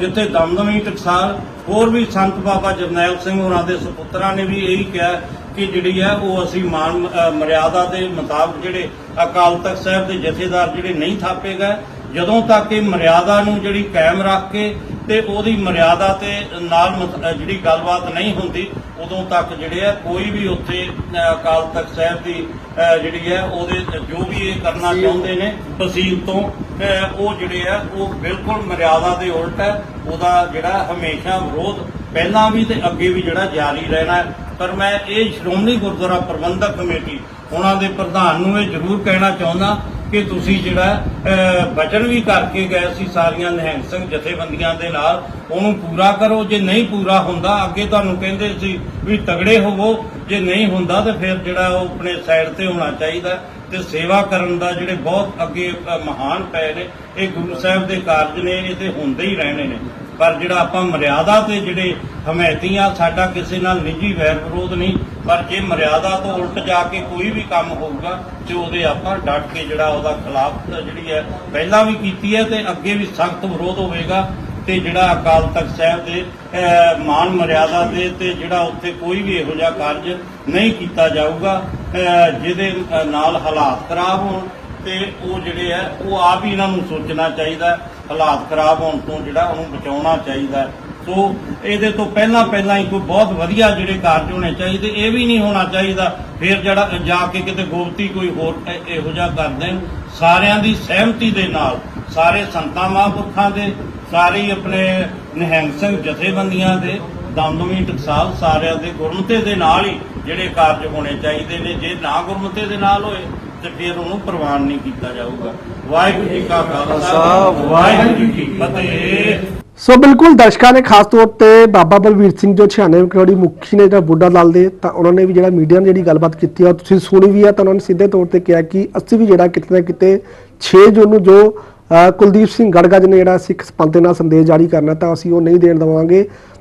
ਜਿੱਥੇ ਦਮਦਮੀ ਟਕਸਾਲ, ਹੋਰ ਵੀ ਸੰਤ ਬਾਬਾ ਜਰਨੈਲ ਸਿੰਘ ਹੋਰਾਂ ਦੇ ਸੁਪੁੱਤਰਾਂ ਨੇ ਵੀ ਇਹੀ ਕਿਹਾ ਕਿ ਜਿਹੜੀ ਹੈ ਉਹ ਅਸੀਂ ਮਾਨ ਮਰਿਆਦਾ ਦੇ ਮੁਤਾਬਕ ਜਿਹੜੇ ਅਕਾਲ ਤਖਤ ਸਾਹਿਬ ਦੇ ਜਥੇਦਾਰ ਜਿਹੜੇ ਨਹੀਂ ਥਾਪੇ ਗਏ, ਜਦੋਂ ਤੱਕ ਇਹ ਮਰਿਆਦਾ ਨੂੰ ਜਿਹੜੀ ਕਾਇਮ ਰੱਖ ਕੇ ਤੇ ਉਹਦੀ ਮਰਿਆਦਾ ਤੇ ਨਾਲ ਜਿਹੜੀ ਗੱਲਬਾਤ ਨਹੀਂ ਹੁੰਦੀ ਉਦੋਂ ਤੱਕ ਜਿਹੜੇ ਆ ਕੋਈ ਵੀ ਉੱਥੇ ਅਕਾਲ ਤਖਤ ਸਾਹਿਬ ਦੀ ਜਿਹੜੀ ਹੈ ਉਹਦੇ ਜੋ ਵੀ ਇਹ ਕਰਨਾ ਚਾਹੁੰਦੇ ਨੇ ਤਹਿਸੀਲ ਤੋਂ ਉਹ ਜਿਹੜੇ ਆ ਉਹ ਬਿਲਕੁਲ ਮਰਿਆਦਾ ਦੇ ਉਲਟ ਹੈ। ਉਹਦਾ ਜਿਹੜਾ ਹਮੇਸ਼ਾ ਵਿਰੋਧ ਪਹਿਲਾਂ ਵੀ ਤੇ ਅੱਗੇ ਵੀ ਜਿਹੜਾ ਜਾਰੀ ਰਹਿਣਾ ਪਰ ਮੈਂ ਇਹ ਸ਼੍ਰੋਮਣੀ ਗੁਰਦੁਆਰਾ ਪ੍ਰਬੰਧਕ ਕਮੇਟੀ ਉਹਨਾਂ ਦੇ ਪ੍ਰਧਾਨ ਨੂੰ ਇਹ ਜ਼ਰੂਰ ਕਹਿਣਾ ਚਾਹੁੰਦਾ ਕਿ ਤੁਸੀਂ ਜਿਹੜਾ ਅਹ, ਵਚਨ ਵੀ ਕਰਕੇ ਗਏ ਸੀ ਸਾਰੀਆਂ ਨਿਹੰਗ ਸਿੰਘ ਜਥੇਬੰਦੀਆਂ ਦੇ ਨਾਲ ਉਹਨੂੰ ਪੂਰਾ ਕਰੋ। ਜੇ ਨਹੀਂ ਪੂਰਾ ਹੁੰਦਾ ਅੱਗੇ ਤੁਹਾਨੂੰ ਕਹਿੰਦੇ ਸੀ ਵੀ ਤਗੜੇ ਹੋਵੋ। ਜੇ ਨਹੀਂ ਹੁੰਦਾ ਤਾਂ ਫਿਰ ਜਿਹੜਾ ਉਹ ਆਪਣੇ ਸਾਈਡ ਤੇ ਹੋਣਾ ਚਾਹੀਦਾ। ਤੇ ਸੇਵਾ ਕਰਨ ਦਾ ਜਿਹੜੇ ਬਹੁਤ ਅੱਗੇ ਮਹਾਨ ਪਏ ਨੇ ਇਹ ਗੁਰੂ ਸਾਹਿਬ ਦੇ ਕਾਰਜ ਨੇ ਇਹ ਤੇ ਹੁੰਦੇ ਹੀ ਰਹਿਣੇ ਨੇ। ਪਰ ਜਿਹੜਾ ਆਪਾਂ ਮਰਿਆਦਾ ਤੇ ਜਿਹੜੇ ਹਮਾਇਤੀ ਆ ਸਾਡਾ ਕਿਸੇ ਨਾਲ ਨਿੱਜੀ ਵੈਰ ਵਿਰੋਧ ਨਹੀਂ। ਪਰ ਜੇ ਮਰਿਆਦਾ ਤੋਂ ਉਲਟ ਜਾ ਕੇ ਕੋਈ ਵੀ ਕੰਮ ਹੋਊਗਾ ਤੇ ਉਹਦੇ ਆਪਾਂ ਡਟ ਕੇ ਜਿਹੜਾ ਉਹਦਾ ਖਿਲਾਫ ਜਿਹੜੀ ਹੈ ਪਹਿਲਾਂ ਵੀ ਕੀਤੀ ਹੈ ਤੇ ਅੱਗੇ ਵੀ ਸਖਤ ਵਿਰੋਧ ਹੋਵੇਗਾ। ਤੇ ਜਿਹੜਾ ਅਕਾਲ ਤਖਤ ਸਾਹਿਬ ਦੇ ਅਹ, ਮਾਨ ਮਰਿਆਦਾ ਦੇ ਤੇ ਜਿਹੜਾ ਉੱਥੇ ਕੋਈ ਵੀ ਇਹੋ ਜਿਹਾ ਕਾਰਜ ਨਹੀਂ ਕੀਤਾ ਜਾਊਗਾ ਜਿਹਦੇ ਨਾਲ ਹਾਲਾਤ ਖਰਾਬ ਹੋਣ ਤੇ ਉਹ ਜਿਹੜੇ ਆ ਉਹ ਆਪ ਹੀ ਇਹਨਾਂ ਨੂੰ ਸੋਚਣਾ ਚਾਹੀਦਾ। ਹਾਲਾਤ ਖਰਾਬ ਹੋਣ ਤੋਂ ਜਿਹੜਾ ਉਹਨੂੰ ਬਚਾਉਣਾ ਚਾਹੀਦਾ। ਸੋ ਇਹਦੇ ਤੋਂ ਪਹਿਲਾਂ ਪਹਿਲਾਂ ਹੀ ਕੋਈ ਬਹੁਤ ਵਧੀਆ ਜਿਹੜੇ ਕਾਰਜ ਹੋਣੇ ਚਾਹੀਦੇ, ਇਹ ਵੀ ਨਹੀਂ ਹੋਣਾ ਚਾਹੀਦਾ। ਫਿਰ ਜਿਹੜਾ ਜਾ ਕੇ ਕਿਤੇ ਗੋਪਤੀ ਕੋਈ ਹੋਰ ਇਹੋ ਜਿਹਾ ਕਰ ਦੇਣ। ਸਾਰਿਆਂ ਦੀ ਸਹਿਮਤੀ ਦੇ ਨਾਲ, ਸਾਰੇ ਸੰਤਾਂ ਮਹਾਂਪੁਰਖਾਂ ਦੇ, ਸਾਰੇ ਹੀ ਆਪਣੇ ਨਿਹੰਗ ਸਿੰਘ ਜਥੇਬੰਦੀਆਂ ਦੇ, ਦਮਦਮੀ ਟਕਸਾਲ ਸਾਰਿਆਂ ਦੇ ਗੁਰਮਤੇ ਦੇ ਨਾਲ ਹੀ ਜਿਹੜੇ ਕਾਰਜ ਹੋਣੇ ਚਾਹੀਦੇ ਨੇ। ਜੇ ਨਾ ਗੁਰਮਤੇ ਦੇ ਨਾਲ ਹੋਏ ਤੇ ਫਿਰ ਉਹਨੂੰ ਪ੍ਰਵਾਨ ਨਹੀਂ ਕੀਤਾ ਜਾਊਗਾ। ਵਾਹਿਗੁਰੂ ਜੀ ਕਾ ਖਾਲਸਾ ਵਾਹਿਗੁਰੂ ਜੀ ਕੀ ਫਤਿਹ। ਸੋ ਬਿਲਕੁਲ ਦਰਸ਼ਕਾਂ ਨੇ ਖਾਸ ਤੌਰ ਤੇ ਬਾਬਾ ਬਲਵੀਰ ਸਿੰਘ ਜੋ 96 ਕਰੋੜੀ ਮੁਖੀ ਨੇ ਜਿਹੜਾ ਬੁੱਢਾ ਦਲ ਦੇ ਤਾਂ ਉਹਨਾਂ ਨੇ ਵੀ ਜਿਹੜਾ ਮੀਡੀਆ ਨਾਲ ਜਿਹੜੀ ਗੱਲਬਾਤ ਕੀਤੀ ਆ ਤੁਸੀਂ ਸੁਣੀ ਵੀ ਆ ਤਾਂ ਉਹਨਾਂ ਨੇ ਸਿੱਧੇ ਤੌਰ ਤੇ ਕਿਹਾ ਕਿ ਅਸੀਂ ਵੀ ਜਿਹੜਾ ਕਿਤੇ ਨਾ ਕਿਤੇ 6 ਜੂਨ ਨੂੰ ਜੋ ਕੁਲਦੀਪ ਸਿੰਘ ਗੜਗੱਜ ਨੇ ਜਿਹੜਾ ਸਿੱਖ ਪੰਥ ਦੇ ਨਾਲ ਸੰਦੇਸ਼ ਜਾਰੀ ਕਰਨਾ ਤਾਂ ਅਸੀਂ ਉਹ ਨਹੀਂ ਦੇਣ ਦੇਵਾਂਗੇ।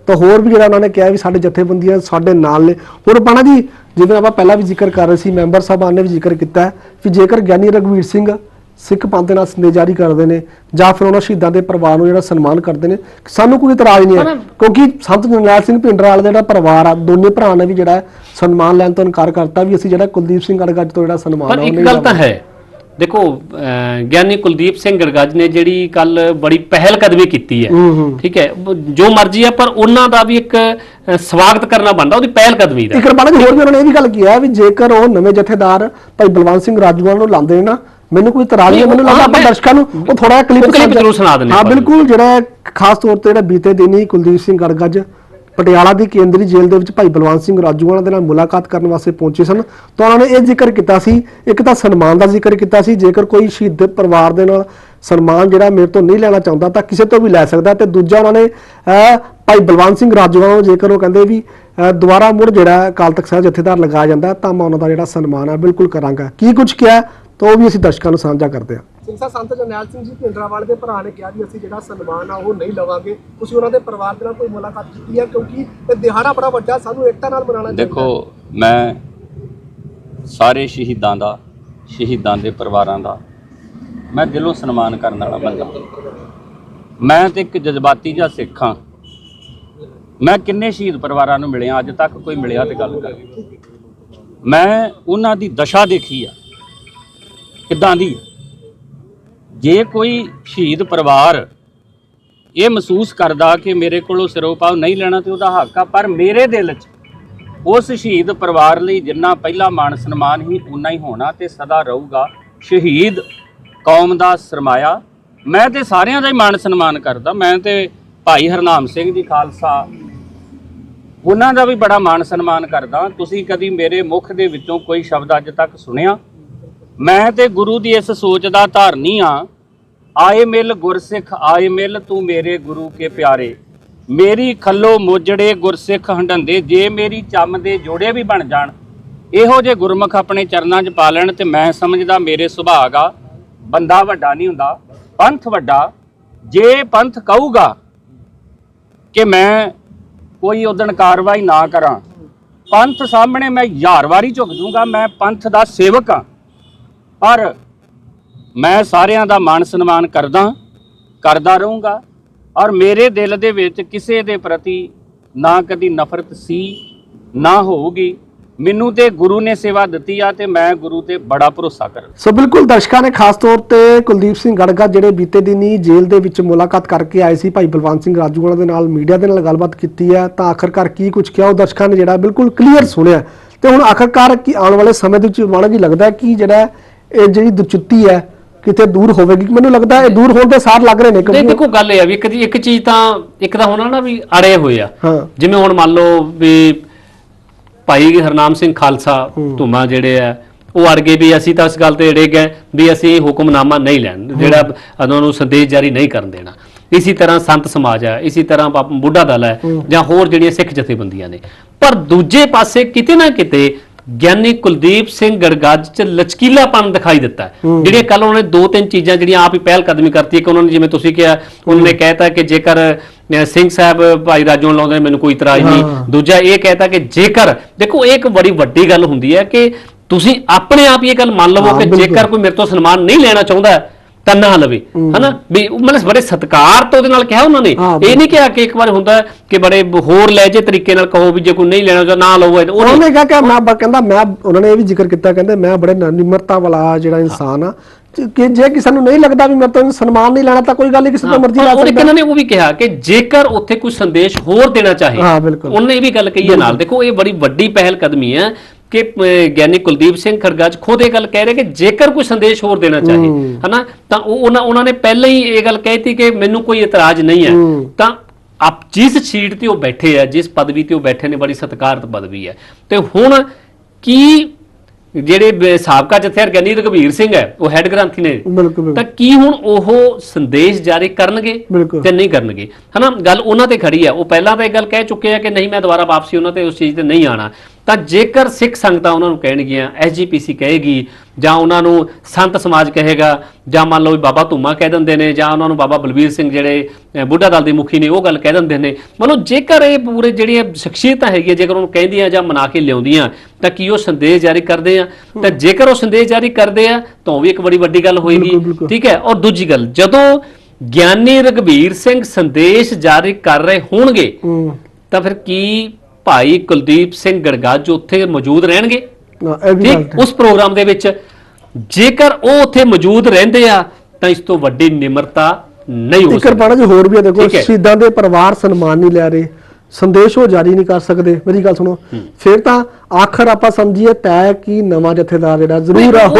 ਤਾਂ ਹੋਰ ਵੀ ਜਿਹੜਾ ਉਹਨਾਂ ਨੇ ਕਿਹਾ ਵੀ ਸਾਡੇ ਜਥੇਬੰਦੀਆਂ ਸਾਡੇ ਨਾਲ ਨੇ ਹੋਰ ਪਾਣਾ ਜੀ ਜਿਵੇਂ ਆਪਾਂ ਪਹਿਲਾਂ ਵੀ ਜ਼ਿਕਰ ਕਰ ਰਹੇ ਸੀ ਮੈਂਬਰ ਸਾਹਿਬਾਨ ਨੇ ਵੀ ਜ਼ਿਕਰ ਕੀਤਾ ਹੈ ਕਿ ਜੇਕਰ ਗਿਆਨੀ ਰਘਵੀਰ ਸਿੰਘ ਸਿੱਖ ਪੰਥ ਦੇ ਨਾਲ ਸੰਦੇਸ਼ ਜਾਰੀ ਕਰਦੇ ਨੇ ਜਾਂ ਫਿਰ ਉਹਨਾਂ ਸ਼ਹੀਦਾਂ ਦੇ ਪਰਿਵਾਰ ਨੂੰ ਜਿਹੜਾ ਸਨਮਾਨ ਕਰਦੇ ਨੇ ਸਾਨੂੰ ਕੋਈ ਇਤਰਾਜ਼ ਨਹੀਂ ਹੈ ਕਿਉਂਕਿ ਸੰਤ ਜਰਨੈਲ ਸਿੰਘ ਭਿੰਡਰਾਲ ਦਾ ਜਿਹੜਾ ਪਰਿਵਾਰ ਆ ਦੋਨੇ ਭਰਾ ਨੇ ਵੀ ਜਿਹੜਾ ਸਨਮਾਨ ਲੈਣ ਤੋਂ ਇਨਕਾਰ ਕਰਤਾ ਵੀ ਅਸੀਂ ਜਿਹੜਾ ਕੁਲਦੀਪ ਸਿੰਘ ਅੜਗੱਜ ਤੋਂ ਜਿਹੜਾ ਸਨਮਾਨ ਪਰ ਆ ਉਹ ਇੱਕ ਨਹੀਂ ਗੱਲ ਤਾਂ ਲਵਾਂਗੇ। ਹੈ ਦੇਖੋ ਗਿਆਨੀ ਕੁਲਦੀਪ ਸਿੰਘ ਗੜਗੱਜ ਨੇ ਜਿਹੜੀ ਕੱਲ ਬੜੀ ਪਹਿਲ ਕਦਮੀ ਕੀਤੀ ਹੈ। ਠੀਕ ਹੈ ਜੋ ਮਰਜ਼ੀ ਹੈ ਪਰ ਉਹਨਾਂ ਦਾ ਵੀ ਇੱਕ ਸਵਾਗਤ ਕਰਨਾ ਬਣਦਾ ਉਹਦੀ ਪਹਿਲ ਕਦਮੀ ਦਾ ਇੱਕ ਰਬਾਨਾ ਜੀ ਹੋਰ ਵੀ ਉਹਨਾਂ ਨੇ ਇਹ ਵੀ ਗੱਲ ਕੀਤੀ ਹੈ ਵੀ ਜੇਕਰ ਉਹ ਨਵੇਂ ਜਥੇਦਾਰ ਭਾਈ ਬਲਵੰਤ ਸਿੰਘ ਰਾਜੂਵਾਲ ਨੂੰ ਲਾਉਂਦੇ ਨੇ ਨਾ ਮੈਨੂੰ ਕੋਈ ਇਤਰਾਜ਼ ਨਹੀਂ ਮੈਨੂੰ ਲੱਗਦਾ ਆਪਾਂ ਦਰਸ਼ਕਾਂ ਨੂੰ ਉਹ ਥੋੜਾ ਕਲਿੱਪ clip ਜ਼ਰੂਰ ਸੁਣਾ ਦਿੰਦੇ ਹਾਂ। ਬਿਲਕੁਲ ਜਿਹੜਾ ਖਾਸ ਤੌਰ ਤੇ ਜਿਹੜਾ ਬੀਤੇ ਦਿਨ ਕੁਲਦੀਪ ਸਿੰਘ ਗੜਗੱਜ ਪਟਿਆਲਾ ਦੀ ਕੇਂਦਰੀ ਜੇਲ੍ਹ ਦੇ ਵਿੱਚ ਭਾਈ ਬਲਵੰਤ ਸਿੰਘ ਰਾਜੂਵਾਲ ਦੇ ਨਾਲ ਮੁਲਾਕਾਤ ਕਰਨ ਵਾਸਤੇ ਪਹੁੰਚੇ ਸਨ। ਤਾਂ ਉਹਨਾਂ ਨੇ ਇਹ ਜ਼ਿਕਰ ਕੀਤਾ ਸੀ, ਇੱਕ ਤਾਂ ਸਨਮਾਨ ਦਾ ਜ਼ਿਕਰ ਕੀਤਾ ਸੀ, ਜੇਕਰ ਕੋਈ ਸ਼ਹੀਦ ਪਰਿਵਾਰ ਦੇ ਨਾਲ ਸਨਮਾਨ ਜਿਹੜਾ ਮੇਰੇ ਤੋਂ ਨਹੀਂ ਲੈਣਾ ਚਾਹੁੰਦਾ ਤਾਂ ਕਿਸੇ ਤੋਂ ਵੀ ਲੈ ਸਕਦਾ ਤੇ ਦੂਜਾ ਉਹਨਾਂ ਨੇ ਭਾਈ ਬਲਵੰਤ ਸਿੰਘ ਰਾਜੂਵਾਲ ਨੂੰ ਜੇਕਰ ਉਹ ਕਹਿੰਦੇ ਵੀ ਦੁਬਾਰਾ ਮੁੜ ਜਿਹੜਾ ਅਕਾਲ ਤਖਤ ਸਾਹਿਬ ਜਥੇਦਾਰ ਲਗਾਇਆ ਜਾਂਦਾ ਤਾਂ ਮੈਂ ਉਹਨਾਂ ਦਾ ਜਿਹੜਾ ਸਨਮਾਨ ਆ ਬਿਲਕੁਲ ਕਰਾਂਗਾ। ਕੀ ਕੁਝ ਕਿਹਾ, ਤਾਂ ਉਹ ਵੀ ਅਸੀਂ ਦਰਸ਼ਕਾਂ ਨੂੰ ਸਾਂਝਾ ਕਰਦੇ ਹਾਂ। ਸਿੰਘ ਸਾਹਿਬ ਸੰਤ ਜਰਨੈਲ ਸਿੰਘ ਜੀ ਪਿੰਡਰਾਵਾਲ ਦੇ ਭਰਾ ਨੇ ਕਿਹਾ ਵੀ ਅਸੀਂ ਜਿਹੜਾ ਸਨਮਾਨ ਆ ਉਹ ਨਹੀਂ ਲਵਾਂਗੇ। ਤੁਸੀਂ ਉਹਨਾਂ ਦੇ ਪਰਿਵਾਰ ਦੇ ਨਾਲ ਕੋਈ ਮੁਲਾਕਾਤ ਕੀਤੀ ਹੈ ਕਿਉਂਕਿ ਇਹ ਦਿਹਾੜਾ ਬੜਾ ਵੱਡਾ ਸਾਨੂੰ ਏਕਤਾ ਨਾਲ ਮਨਾਉਣਾ ਚਾਹੀਦਾ ਦੇਖੋ, ਮੈਂ ਸਾਰੇ ਸ਼ਹੀਦਾਂ ਦਾ, ਸ਼ਹੀਦਾਂ ਦੇ ਪਰਿਵਾਰਾਂ ਦਾ, ਮੈਂ ਦਿਲੋਂ ਸਨਮਾਨ ਕਰਨ ਵਾਲਾ ਬੰਦਾ। ਮੈਂ ਤੇ ਇੱਕ ਜਜ਼ਬਾਤੀ ਜਿਹਾ ਸਿੱਖ ਹਾਂ। ਮੈਂ ਕਿੰਨੇ ਸ਼ਹੀਦ ਪਰਿਵਾਰਾਂ ਨੂੰ ਮਿਲਿਆ, ਅੱਜ ਤੱਕ ਕੋਈ ਮਿਲਿਆ ਤੇ ਗੱਲ ਕਰ। ਮੈਂ ਉਹਨਾਂ ਦੀ ਦਸ਼ਾ ਦੇਖੀ ਆ। ਕਿੱਦਾਂ ਦੀ? ਜੇ ਕੋਈ ਸ਼ਹੀਦ ਪਰਿਵਾਰ ਇਹ ਮਹਿਸੂਸ ਕਰਦਾ ਕਿ ਮੇਰੇ ਕੋਲੋਂ ਸਿਰੋਪਾਵ ਨਹੀਂ ਲੈਣਾ ਤੇ ਉਹਦਾ ਹੱਕ ਆ, ਪਰ ਮੇਰੇ ਦਿਲ 'ਚ ਉਸ ਸ਼ਹੀਦ ਪਰਿਵਾਰ ਲਈ ਜਿੰਨਾ ਪਹਿਲਾ ਮਾਣ ਸਨਮਾਨ ਹੀ ਉਨਾ ਹੀ ਹੋਣਾ ਤੇ ਸਦਾ ਰਹੂਗਾ। ਸ਼ਹੀਦ ਕੌਮ ਦਾ ਸਰਮਾਇਆ। ਮੈਂ ਤੇ ਸਾਰਿਆਂ ਦਾ ਹੀ ਮਾਣ ਸਨਮਾਨ ਕਰਦਾ। ਮੈਂ ਤੇ ਭਾਈ ਹਰਨਾਮ ਸਿੰਘ ਜੀ ਖਾਲਸਾ, ਉਹਨਾਂ ਦਾ ਵੀ ਬੜਾ ਮਾਣ ਸਨਮਾਨ ਕਰਦਾ। ਤੁਸੀਂ ਕਦੀ ਮੇਰੇ ਮੁਖ ਦੇ ਵਿੱਚੋਂ ਕੋਈ ਸ਼ਬਦ ਅੱਜ ਤੱਕ ਸੁਣਿਆ? ਮੈਂ ਤੇ ਗੁਰੂ ਦੀ ਇਸ ਸੋਚ ਦਾ ਧਾਰਨੀ ਆ ਆਏ ਮਿਲ ਗੁਰਸਿੱਖ, ਆਏ ਮਿਲ ਤੂੰ ਮੇਰੇ ਗੁਰੂ ਕੇ ਪਿਆਰੇ। ਮੇਰੀ ਖੱਲੋ ਮੋਜੜੇ ਗੁਰਸਿੱਖ ਹੰਡੰਦੇ ਜੇ ਮੇਰੀ ਚੰਮ ਦੇ ਜੋੜੇ ਵੀ ਬਣ ਜਾਣ। ਇਹੋ ਜੇ ਗੁਰਮੁਖ ਆਪਣੇ ਚਰਨਾਂ 'ਚ ਪਾ ਲੈਣ ਤੇ ਮੈਂ ਸਮਝਦਾ ਮੇਰੇ ਸੁਭਾਗ ਆ। ਬੰਦਾ ਵੱਡਾ ਨਹੀਂ ਹੁੰਦਾ, ਪੰਥ ਵੱਡਾ। ਜੇ ਪੰਥ ਕਹੂਗਾ ਕਿ ਮੈਂ ਕੋਈ ਉਦਣ ਕਾਰਵਾਈ ਨਾ ਕਰਾਂ, ਪੰਥ ਸਾਹਮਣੇ ਮੈਂ ਹਜ਼ਾਰ ਵਾਰੀ ਝੁਕ ਜੂੰਗਾ, ਮੈਂ ਪੰਥ ਦਾ ਸੇਵਕ ਹਾਂ। ਪਰ ਮੈਂ ਸਾਰਿਆਂ ਦਾ ਮਾਣ ਸਨਮਾਨ ਕਰਦਾ ਕਰਦਾ ਰਹੂੰਗਾ। ਔਰ ਮੇਰੇ ਦਿਲ ਦੇ ਵਿੱਚ ਕਿਸੇ ਦੇ ਪ੍ਰਤੀ ਨਾ ਕਦੀ ਨਫ਼ਰਤ ਸੀ, ਨਾ ਹੋਊਗੀ। ਮੈਨੂੰ ਤੇ ਗੁਰੂ ਨੇ ਸੇਵਾ ਦਿੱਤੀ ਆ ਤੇ ਮੈਂ ਗੁਰੂ ਤੇ ਬੜਾ ਭਰੋਸਾ ਕਰਦਾ ਸੋ ਬਿਲਕੁਲ ਦਰਸ਼ਕਾਂ ਨੇ ਖਾਸ ਤੌਰ ਤੇ ਕੁਲਦੀਪ ਸਿੰਘ ਗੜਗਾ ਜਿਹੜੇ ਬੀਤੇ ਦਿਨੀ ਜੇਲ੍ਹ ਦੇ ਵਿੱਚ ਮੁਲਾਕਾਤ ਕਰਕੇ ਆਏ ਸੀ, ਭਾਈ ਬਲਵੰਤ ਸਿੰਘ ਰਾਜੂਵਾਲਾ ਦੇ ਨਾਲ ਮੀਡੀਆ ਦੇ ਨਾਲ ਗੱਲਬਾਤ ਕੀਤੀ ਹੈ, ਤਾਂ ਆਖਰਕਾਰ ਕੀ ਕੁਝ ਕਿਹਾ ਉਹ ਦਰਸ਼ਕਾਂ ਨੇ ਜਿਹੜਾ ਬਿਲਕੁਲ ਕਲੀਅਰ ਸੁਣਿਆ। ਤੇ ਹੁਣ ਆਖਰਕਾਰ ਕੀ ਆਉਣ ਵਾਲੇ ਸਮੇਂ ਦੇ ਵਿੱਚ ਮਾਣਾ ਜੀ ਲੱਗਦਾ ਕਿ ਜਿਹੜਾ ਇਹ ਜਿਹੜੀ ਦੁਚਿੱਤੀ ਹੈ ਕਿਤੇ ਦੂਰ ਹੋਵੇਗੀ। ਮੈਨੂੰ ਲੱਗਦਾ ਇਹ ਦੂਰ ਹੋਣ ਦੇ ਸਾਰ ਲੱਗ ਰਹੇ ਨੇ ਨਹੀਂ ਕਿਉਂਕਿ ਦੇਖੋ ਗੱਲ ਇਹ ਆ ਵੀ ਇੱਕ ਇੱਕ ਚੀਜ਼ ਤਾਂ ਇੱਕ ਤਾਂ ਹੋਣਾ ਨਾ ਵੀ ਅੜੇ ਹੋਏ ਆ। ਹਾਂ। ਜਿਵੇਂ ਹੁਣ ਮੰਨ ਲਓ ਵੀ ਭਾਈ ਹਰਨਾਮ ਸਿੰਘ ਖਾਲਸਾ ਧੁਮਾ ਜਿਹੜੇ ਆ ਉਹ ਅੜ ਗਏ ਵੀ ਅਸੀਂ ਤਾਂ ਇਸ ਗੱਲ ਤੇ ਅੜੇ ਗਏ ਵੀ ਅਸੀਂ ਹੁਕਮਨਾਮਾ ਨਹੀਂ ਲੈਣ ਜਿਹੜਾ ਉਹਨਾਂ ਨੂੰ ਸੰਦੇਸ਼ ਜਾਰੀ ਨਹੀਂ ਕਰਨ ਦੇਣਾ। ਇਸੇ ਤਰ੍ਹਾਂ ਸੰਤ ਸਮਾਜ ਹੈ ਇਸੇ ਤਰ੍ਹਾਂ ਬਾਪ- ਬੁੱਢਾ ਦਲ ਹੈ। ਜਾਂ ਹੋਰ ਜਿਹੜੀਆਂ ਸਿੱਖ ਜਥੇਬੰਦੀਆਂ ਨੇ। ਪਰ ਦੂਜੇ ਪਾਸੇ ਕਿਤੇ ਨਾ ਕਿਤੇ ਗਿਆਨੀ ਕੁਲਦੀਪ ਸਿੰਘ ਗੜਗੱਜ ਚ ਲਚਕੀਲਾਪਨ ਦਿਖਾਈ ਦਿੱਤਾ। ਜਿਹੜੀਆਂ ਕੱਲ ਉਹਨਾਂ ਦੋ ਤਿੰਨ ਚੀਜ਼ਾਂ ਜਿਹੜੀਆਂ ਆਪ ਹੀ ਪਹਿਲ ਕਦਮੀ ਕਰਤੀ ਇੱਕ ਉਹਨਾਂ ਨੇ ਜਿਵੇਂ ਤੁਸੀਂ ਕਿਹਾ ਉਹਨਾਂ ਨੇ ਕਹਿਤਾ ਕਿ ਜੇਕਰ ਸਿੰਘ ਸਾਹਿਬ ਭਾਈ ਰਾਜੋਂ ਲਾਉਂਦੇ ਨੇ, ਮੈਨੂੰ ਕੋਈ ਇਤਰਾਜ਼ ਨਹੀਂ। ਦੂਜਾ ਇਹ ਕਹਿਤਾ ਕਿ ਜੇਕਰ ਦੇਖੋ ਇਹ ਇੱਕ ਬੜੀ ਵੱਡੀ ਗੱਲ ਹੁੰਦੀ ਹੈ ਕਿ ਤੁਸੀਂ ਆਪਣੇ ਆਪ ਹੀ ਇਹ ਗੱਲ ਮੰਨ ਲਵੋ ਕਿ। ਜੇਕਰ ਕੋਈ ਮੇਰੇ ਤੋਂ ਸਨਮਾਨ ਨਹੀਂ ਲੈਣਾ ਚਾਹੁੰਦਾ ਤਾਂ ਨਾ ਲਵੇ ਹਨਾ? ਵੀ ਮਤਲਬ ਬੜੇ ਸਤਿਕਾਰ ਤੋਂ ਉਹਦੇ ਨਾਲ ਕਿਹਾ ਉਹਨਾਂ ਨੇ। ਇਹ ਨਹੀਂ ਕਿਹਾ ਕਿ ਇੱਕ ਵਾਰ ਹੁੰਦਾ ਕਿ ਬੜੇ ਹੋਰ ਲਹਿਜੇ ਤਰੀਕੇ ਨਾਲ ਕਹੋ ਵੀ ਜੇ ਕੋਈ ਨਹੀਂ ਲੈਣਾ ਚਾਹੁੰਦਾ ਨਾ ਉਹ ਉਹਨਾਂ ਕਿਹਾ ਕਿ ਮੈਂ ਕਹਿੰਦਾ ਮੈਂ ਉਹਨਾਂ ਨੇ ਇਹ ਵੀ ਜ਼ਿਕਰ ਕੀਤਾ ਕਹਿੰਦੇ ਮੈਂ ਬੜੇ ਨਿਮਰਤਾ ਵਾਲਾ ਜਿਹੜਾ ਇਨਸਾਨ ਆ। ਤੇ ਕਿ ਜੇ ਕਿਸੇ ਨੂੰ ਨਹੀਂ ਲੱਗਦਾ ਵੀ ਮੇਰੇ ਤੋਂ ਸਨਮਾਨ ਨਹੀਂ ਲੈਣਾ ਤਾਂ ਕੋਈ ਗੱਲ ਨਹੀਂ ਕਿਸੇ ਤੋਂ ਮਰਜ਼ੀ ਲੈ ਉਹਨੇ ਸਕਦਾ। ਕਿਹਨਾਂ ਨੇ ਉਹ ਵੀ ਕਿਹਾ ਕਿ ਜੇਕਰ ਉੱਥੇ ਕੋਈ ਸੰਦੇਸ਼ ਹੋਰ ਦੇਣਾ ਚਾਹੇ। ਉਹਨੇ ਇਹ ਵੀ ਗੱਲ ਕਹੀ ਹੈ ਨਾਲ। ਦੇਖੋ ਇਹ ਬੜੀ ਵੱਡੀ ਪਹਿਲ ਕਦਮੀ ਹੈ ਕਿ ਗਿਆਨੀ ਕੁਲਦੀਪ ਸਿੰਘ ਖੜਗਾਜ ਖੁਦ ਇਹ ਗੱਲ ਕਹਿ ਰਹੇ ਕਿ ਜੇਕਰ ਕੋਈ ਸੰਦੇਸ਼ ਹੋਰ ਦੇਣਾ ਚਾਹੇ ਹਨਾ ਤਾਂ ਉਹ ਉਹਨਾਂ ਉਹਨਾਂ ਨੇ ਪਹਿਲਾਂ ਹੀ ਇਹ ਗੱਲ ਕਹਿਤੀ ਕਿ ਮੈਨੂੰ ਕੋਈ ਇਤਰਾਜ਼ ਨਹੀਂ ਹੈ। ਤਾਂ ਆਪ ਜਿਸ ਸੀਟ ਤੇ ਉਹ ਬੈਠੇ ਆ ਜਿਸ ਪਦਵੀ ਤੇ ਉਹ ਬੈਠੇ ਨੇ ਬੜੀ ਸਤਿਕਾਰਤ ਪਦਵੀ ਹੈ ਤੇ ਹੁਣ ਕੀ ਜਿਹੜੇ ਸਾਬਕਾ ਜਥੇਦਾਰ ਗਿਆਨੀ ਰਘਵੀਰ ਸਿੰਘ ਹੈ ਉਹ ਹੈੱਡ ਗ੍ਰੰਥੀ ਨੇ। ਤਾਂ ਕੀ ਹੁਣ ਉਹ ਸੰਦੇਸ਼ ਜਾਰੀ ਕਰਨਗੇ। ਤੇ ਨਹੀਂ ਕਰਨਗੇ ਹਨਾ ਗੱਲ ਉਹਨਾਂ ਤੇ ਖੜੀ ਹੈ ਉਹ ਪਹਿਲਾਂ ਤਾਂ ਇਹ ਗੱਲ ਕਹਿ ਚੁੱਕੇ ਆ ਕਿ ਨਹੀਂ ਮੈਂ ਦੁਬਾਰਾ ਵਾਪਸੀ ਉਹਨਾਂ ਤੇ ਉਸ ਚੀਜ਼ ਤੇ ਨਹੀਂ ਆਣਾ ਤਾਂ ਜੇਕਰ ਸਿੱਖ ਸੰਗਤਾਂ ਉਹਨਾਂ ਨੂੰ ਕਹਿਣਗੀਆਂ ਐਸਜੀਪੀਸੀ ਕਹੇਗੀ ਜਾਂ ਉਹਨਾਂ ਨੂੰ ਸੰਤ ਸਮਾਜ ਕਹੇਗਾ ਜਾਂ ਮੰਨ ਲਓ ਬਾਬਾ ਧੁੰਮਾ ਕਹਿ ਦਿੰਦੇ ਨੇ ਜਾਂ ਉਹਨਾਂ ਨੂੰ ਬਾਬਾ ਬਲਵੀਰ ਸਿੰਘ ਜਿਹੜੇ ਬੁੱਢਾ ਦਲ ਦੇ ਮੁਖੀ ਨੇ ਉਹ ਗੱਲ ਕਹਿ ਦਿੰਦੇ ਨੇ। ਮਤਲਬ ਜੇਕਰ ਇਹ ਪੂਰੇ ਜਿਹੜੀਆਂ ਸ਼ਖਸੀਅਤਾਂ ਹੈਗੀਆਂ ਜੇਕਰ ਉਹਨੂੰ ਕਹਿੰਦੀਆਂ ਜਾਂ ਮਨਾ ਕੇ ਲਿਆਉਂਦੀਆਂ ਤਾਂ ਕੀ ਉਹ ਸੰਦੇਸ਼ ਜਾਰੀ ਕਰਦੇ ਆ? ਤਾਂ ਜੇਕਰ ਉਹ ਸੰਦੇਸ਼ ਜਾਰੀ ਕਰਦੇ ਆ ਤਾਂ ਉਹ ਵੀ ਇੱਕ ਬੜੀ ਵੱਡੀ ਗੱਲ ਹੋਏਗੀ। ਠੀਕ ਹੈ? ਔਰ ਦੂਜੀ ਗੱਲ ਜਦੋਂ ਗਿਆਨੀ ਰਗਵੀਰ ਸਿੰਘ ਸੰਦੇਸ਼ ਜਾਰੀ ਕਰ ਰਹੇ ਹੋਣਗੇ ਤਾਂ ਫਿਰ ਕੀ ਭਾਈ ਕੁਲਦੀਪ ਸਿੰਘ ਗੜਗੱਜ ਉੱਥੇ ਮੌਜੂਦ ਰਹਿਣਗੇ ਨਾ, ਠੀਕ? ਉਸ ਪ੍ਰੋਗਰਾਮ ਦੇ ਵਿੱਚ ਜੇਕਰ ਉਹ ਉੱਥੇ ਮੌਜੂਦ ਰਹਿੰਦੇ ਆ ਤਾਂ ਇਸ ਤੋਂ ਵੱਡੀ ਨਿਮਰਤਾ ਨਹੀਂ ਹੋ ਸਕਦੀ। ਰਪਾਣਾ ਜੀ ਹੋਰ ਵੀ ਆ ਦੇਖੋ। ਸ਼ਹੀਦਾਂ ਦੇ ਪਰਿਵਾਰ ਸਨਮਾਨ ਨਹੀਂ ਲੈ ਰਹੇ ਸੰਦੇਸ਼ ਉਹ ਜਾਰੀ ਨਹੀਂ ਕਰ ਸਕਦੇ। ਮੇਰੀ ਗੱਲ ਸੁਣੋ। ਫਿਰ ਤਾਂ ਆਖਰ ਆਪਾਂ ਸਮਝੀਏ ਤੈ ਕੀ ਨਵਾਂ ਜਥੇਦਾਰ ਜਿਹੜਾ ਜ਼ਰੂਰ ਆ ਉਹ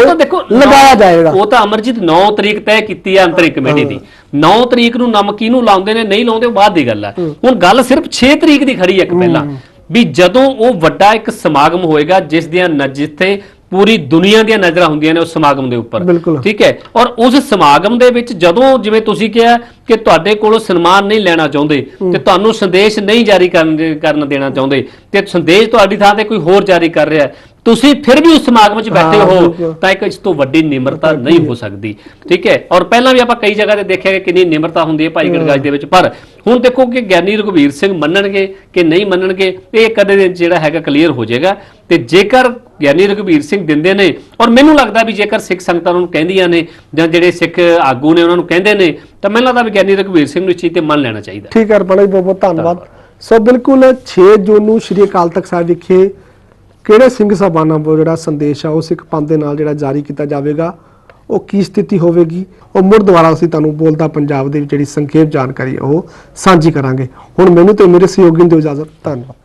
ਲਗਾਇਆ ਨੌ- ਜਾਏਗਾ। ਉਹ ਤਾਂ ਅਮਰਜੀਤ 9 ਤਰੀਕ ਤੈਅ ਕੀਤੀ ਹੈ ਅੰਤਰਿਕ ਕਮੇਟੀ ਦੀ। 9 ਤਰੀਕ ਨੂੰ ਨਮ ਕਿਹਨੂੰ ਲਾਉਂਦੇ ਨੇ ਨਹੀਂ ਲਾਉਂਦੇ ਉਹ ਬਾਅਦ ਦੀ ਗੱਲ ਹੈ। ਹੁਣ ਗੱਲ ਸਿਰਫ 6 ਤਰੀਕ ਦੀ ਖੜੀ ਹੈ ਇੱਕ ਪਹਿਲਾਂ। ਵੀ ਜਦੋਂ ਉਹ ਵੱਡਾ ਇੱਕ ਸਮਾਗਮ ਹੋਏਗਾ ਜਿਸ ਦੀਆਂ ਜਿੱਥੇ ਪੂਰੀ ਦੁਨੀਆ ਦੀਆਂ ਨਜ਼ਰਾਂ ਹੁੰਦੀਆਂ ਨੇ ਉਸ ਸਮਾਗਮ ਦੇ ਉੱਪਰ। ਠੀਕ ਹੈ? ਔਰ ਉਸ ਸਮਾਗਮ ਦੇ ਵਿੱਚ ਜਦੋਂ ਜਿਵੇਂ ਤੁਸੀਂ ਕਿਹਾ ਕਿ ਤੁਹਾਡੇ ਕੋਲੋਂ ਸਨਮਾਨ ਨਹੀਂ ਲੈਣਾ ਚਾਹੁੰਦੇ ਤੇ ਤੁਹਾਨੂੰ ਸੰਦੇਸ਼ ਨਹੀਂ ਜਾਰੀ ਕਰਨ ਦੇਣਾ ਚਾਹੁੰਦੇ ਤੇ ਸੰਦੇਸ਼ ਤੁਹਾਡੀ ਥਾਂ ਤੇ ਕੋਈ ਹੋਰ ਜਾਰੀ ਕਰ ਰਿਹਾ ਹੈ, ਤੁਸੀਂ ਫਿਰ ਵੀ ਉਸ ਸਮਾਗਮ 'ਚ ਬੈਠੇ ਹਾਂ। ਤਾਂ ਇੱਕ ਇਸ ਤੋਂ ਵੱਡੀ ਨਿਮਰਤਾ ਨਹੀਂ ਹੋ ਸਕਦੀ। ਠੀਕ ਹੈ? ਔਰ ਪਹਿਲਾਂ ਵੀ ਆਪਾਂ ਕਈ ਜਗ੍ਹਾ ਤੇ ਦੇਖਿਆ ਕਿ ਕਿੰਨੀ ਨਿਮਰਤਾ ਹੁੰਦੀ ਹੈ ਭਾਈ ਗੜਗਾਜ ਦੇ ਵਿੱਚ। ਪਰ ਹੁਣ ਦੇਖੋ ਕਿ ਗਿਆਨੀ ਰਘਵੀਰ ਸਿੰਘ ਮੰਨਣਗੇ ਕਿ ਨਹੀਂ ਮੰਨਣਗੇ ਇਹ ਕਦੇ ਜਿਹੜਾ ਹੈਗਾ ਕਲੀਅਰ ਹੋ ਜਾਏਗਾ। ਤੇ ਜੇਕਰ ਗਿਆਨੀ ਰਘਵੀਰ ਸਿੰਘ ਦਿੰਦੇ ਨੇ ਔਰ ਮੈਨੂੰ ਲੱਗਦਾ ਵੀ ਜੇਕਰ ਸਿੱਖ ਸੰਗਤਾਂ ਨੂੰ ਕਹਿੰਦੀਆਂ ਨੇ ਜਾਂ ਜਿਹੜੇ ਸਿੱਖ ਆਗੂ ਨੇ ਉਹਨਾਂ ਨੂੰ ਕਹਿੰਦੇ ਨੇ ਤਾਂ ਮੈਨੂੰ ਲੱਗਦਾ ਵੀ ਗਿਆਨੀ ਰਘਵੀਰ ਸਿੰਘ ਨੂੰ ਇਸ ਚੀਜ਼ ਤੇ ਮੰਨ ਲੈਣਾ ਚਾਹੀਦਾ। ਠੀਕ ਹੈ ਜੀ ਬਹੁਤ ਬਹੁਤ ਧੰਨਵਾਦ। ਸੋ ਬਿਲਕੁਲ 6 ਜੂਨ ਨੂੰ ਸ਼੍ਰੀ ਅਕਾਲ ਤਖਤ ਸਾਹਿਬ ਵਿਖੇ ਕਿਹੜੇ ਸਿੰਘ ਸਾਹਿਬਾਨਾਂ ਵੱਲੋਂ ਜਿਹੜਾ ਸੰਦੇਸ਼ ਆ, ਉਹ ਸਿੱਖ ਪੰਥ ਦੇ ਨਾਲ ਜਿਹੜਾ ਜਾਰੀ ਕੀਤਾ ਜਾਵੇਗਾ? ਉਹ ਕੀ ਸਥਿਤੀ ਹੋਵੇਗੀ? ਉਹ ਮੁੜ ਦੁਬਾਰਾ ਅਸੀਂ ਤੁਹਾਨੂੰ ਬੋਲਦਾ ਪੰਜਾਬ ਦੇ ਵਿੱਚ ਜਿਹੜੀ ਸੰਖੇਪ ਜਾਣਕਾਰੀ ਉਹ ਸਾਂਝੀ ਕਰਾਂਗੇ। ਹੁਣ ਮੈਨੂੰ ਤੇ ਮੇਰੇ ਸਹਿਯੋਗੀ ਨੂੰ ਦਿਓ ਇਜਾਜ਼ਤ। ਧੰਨਵਾਦ।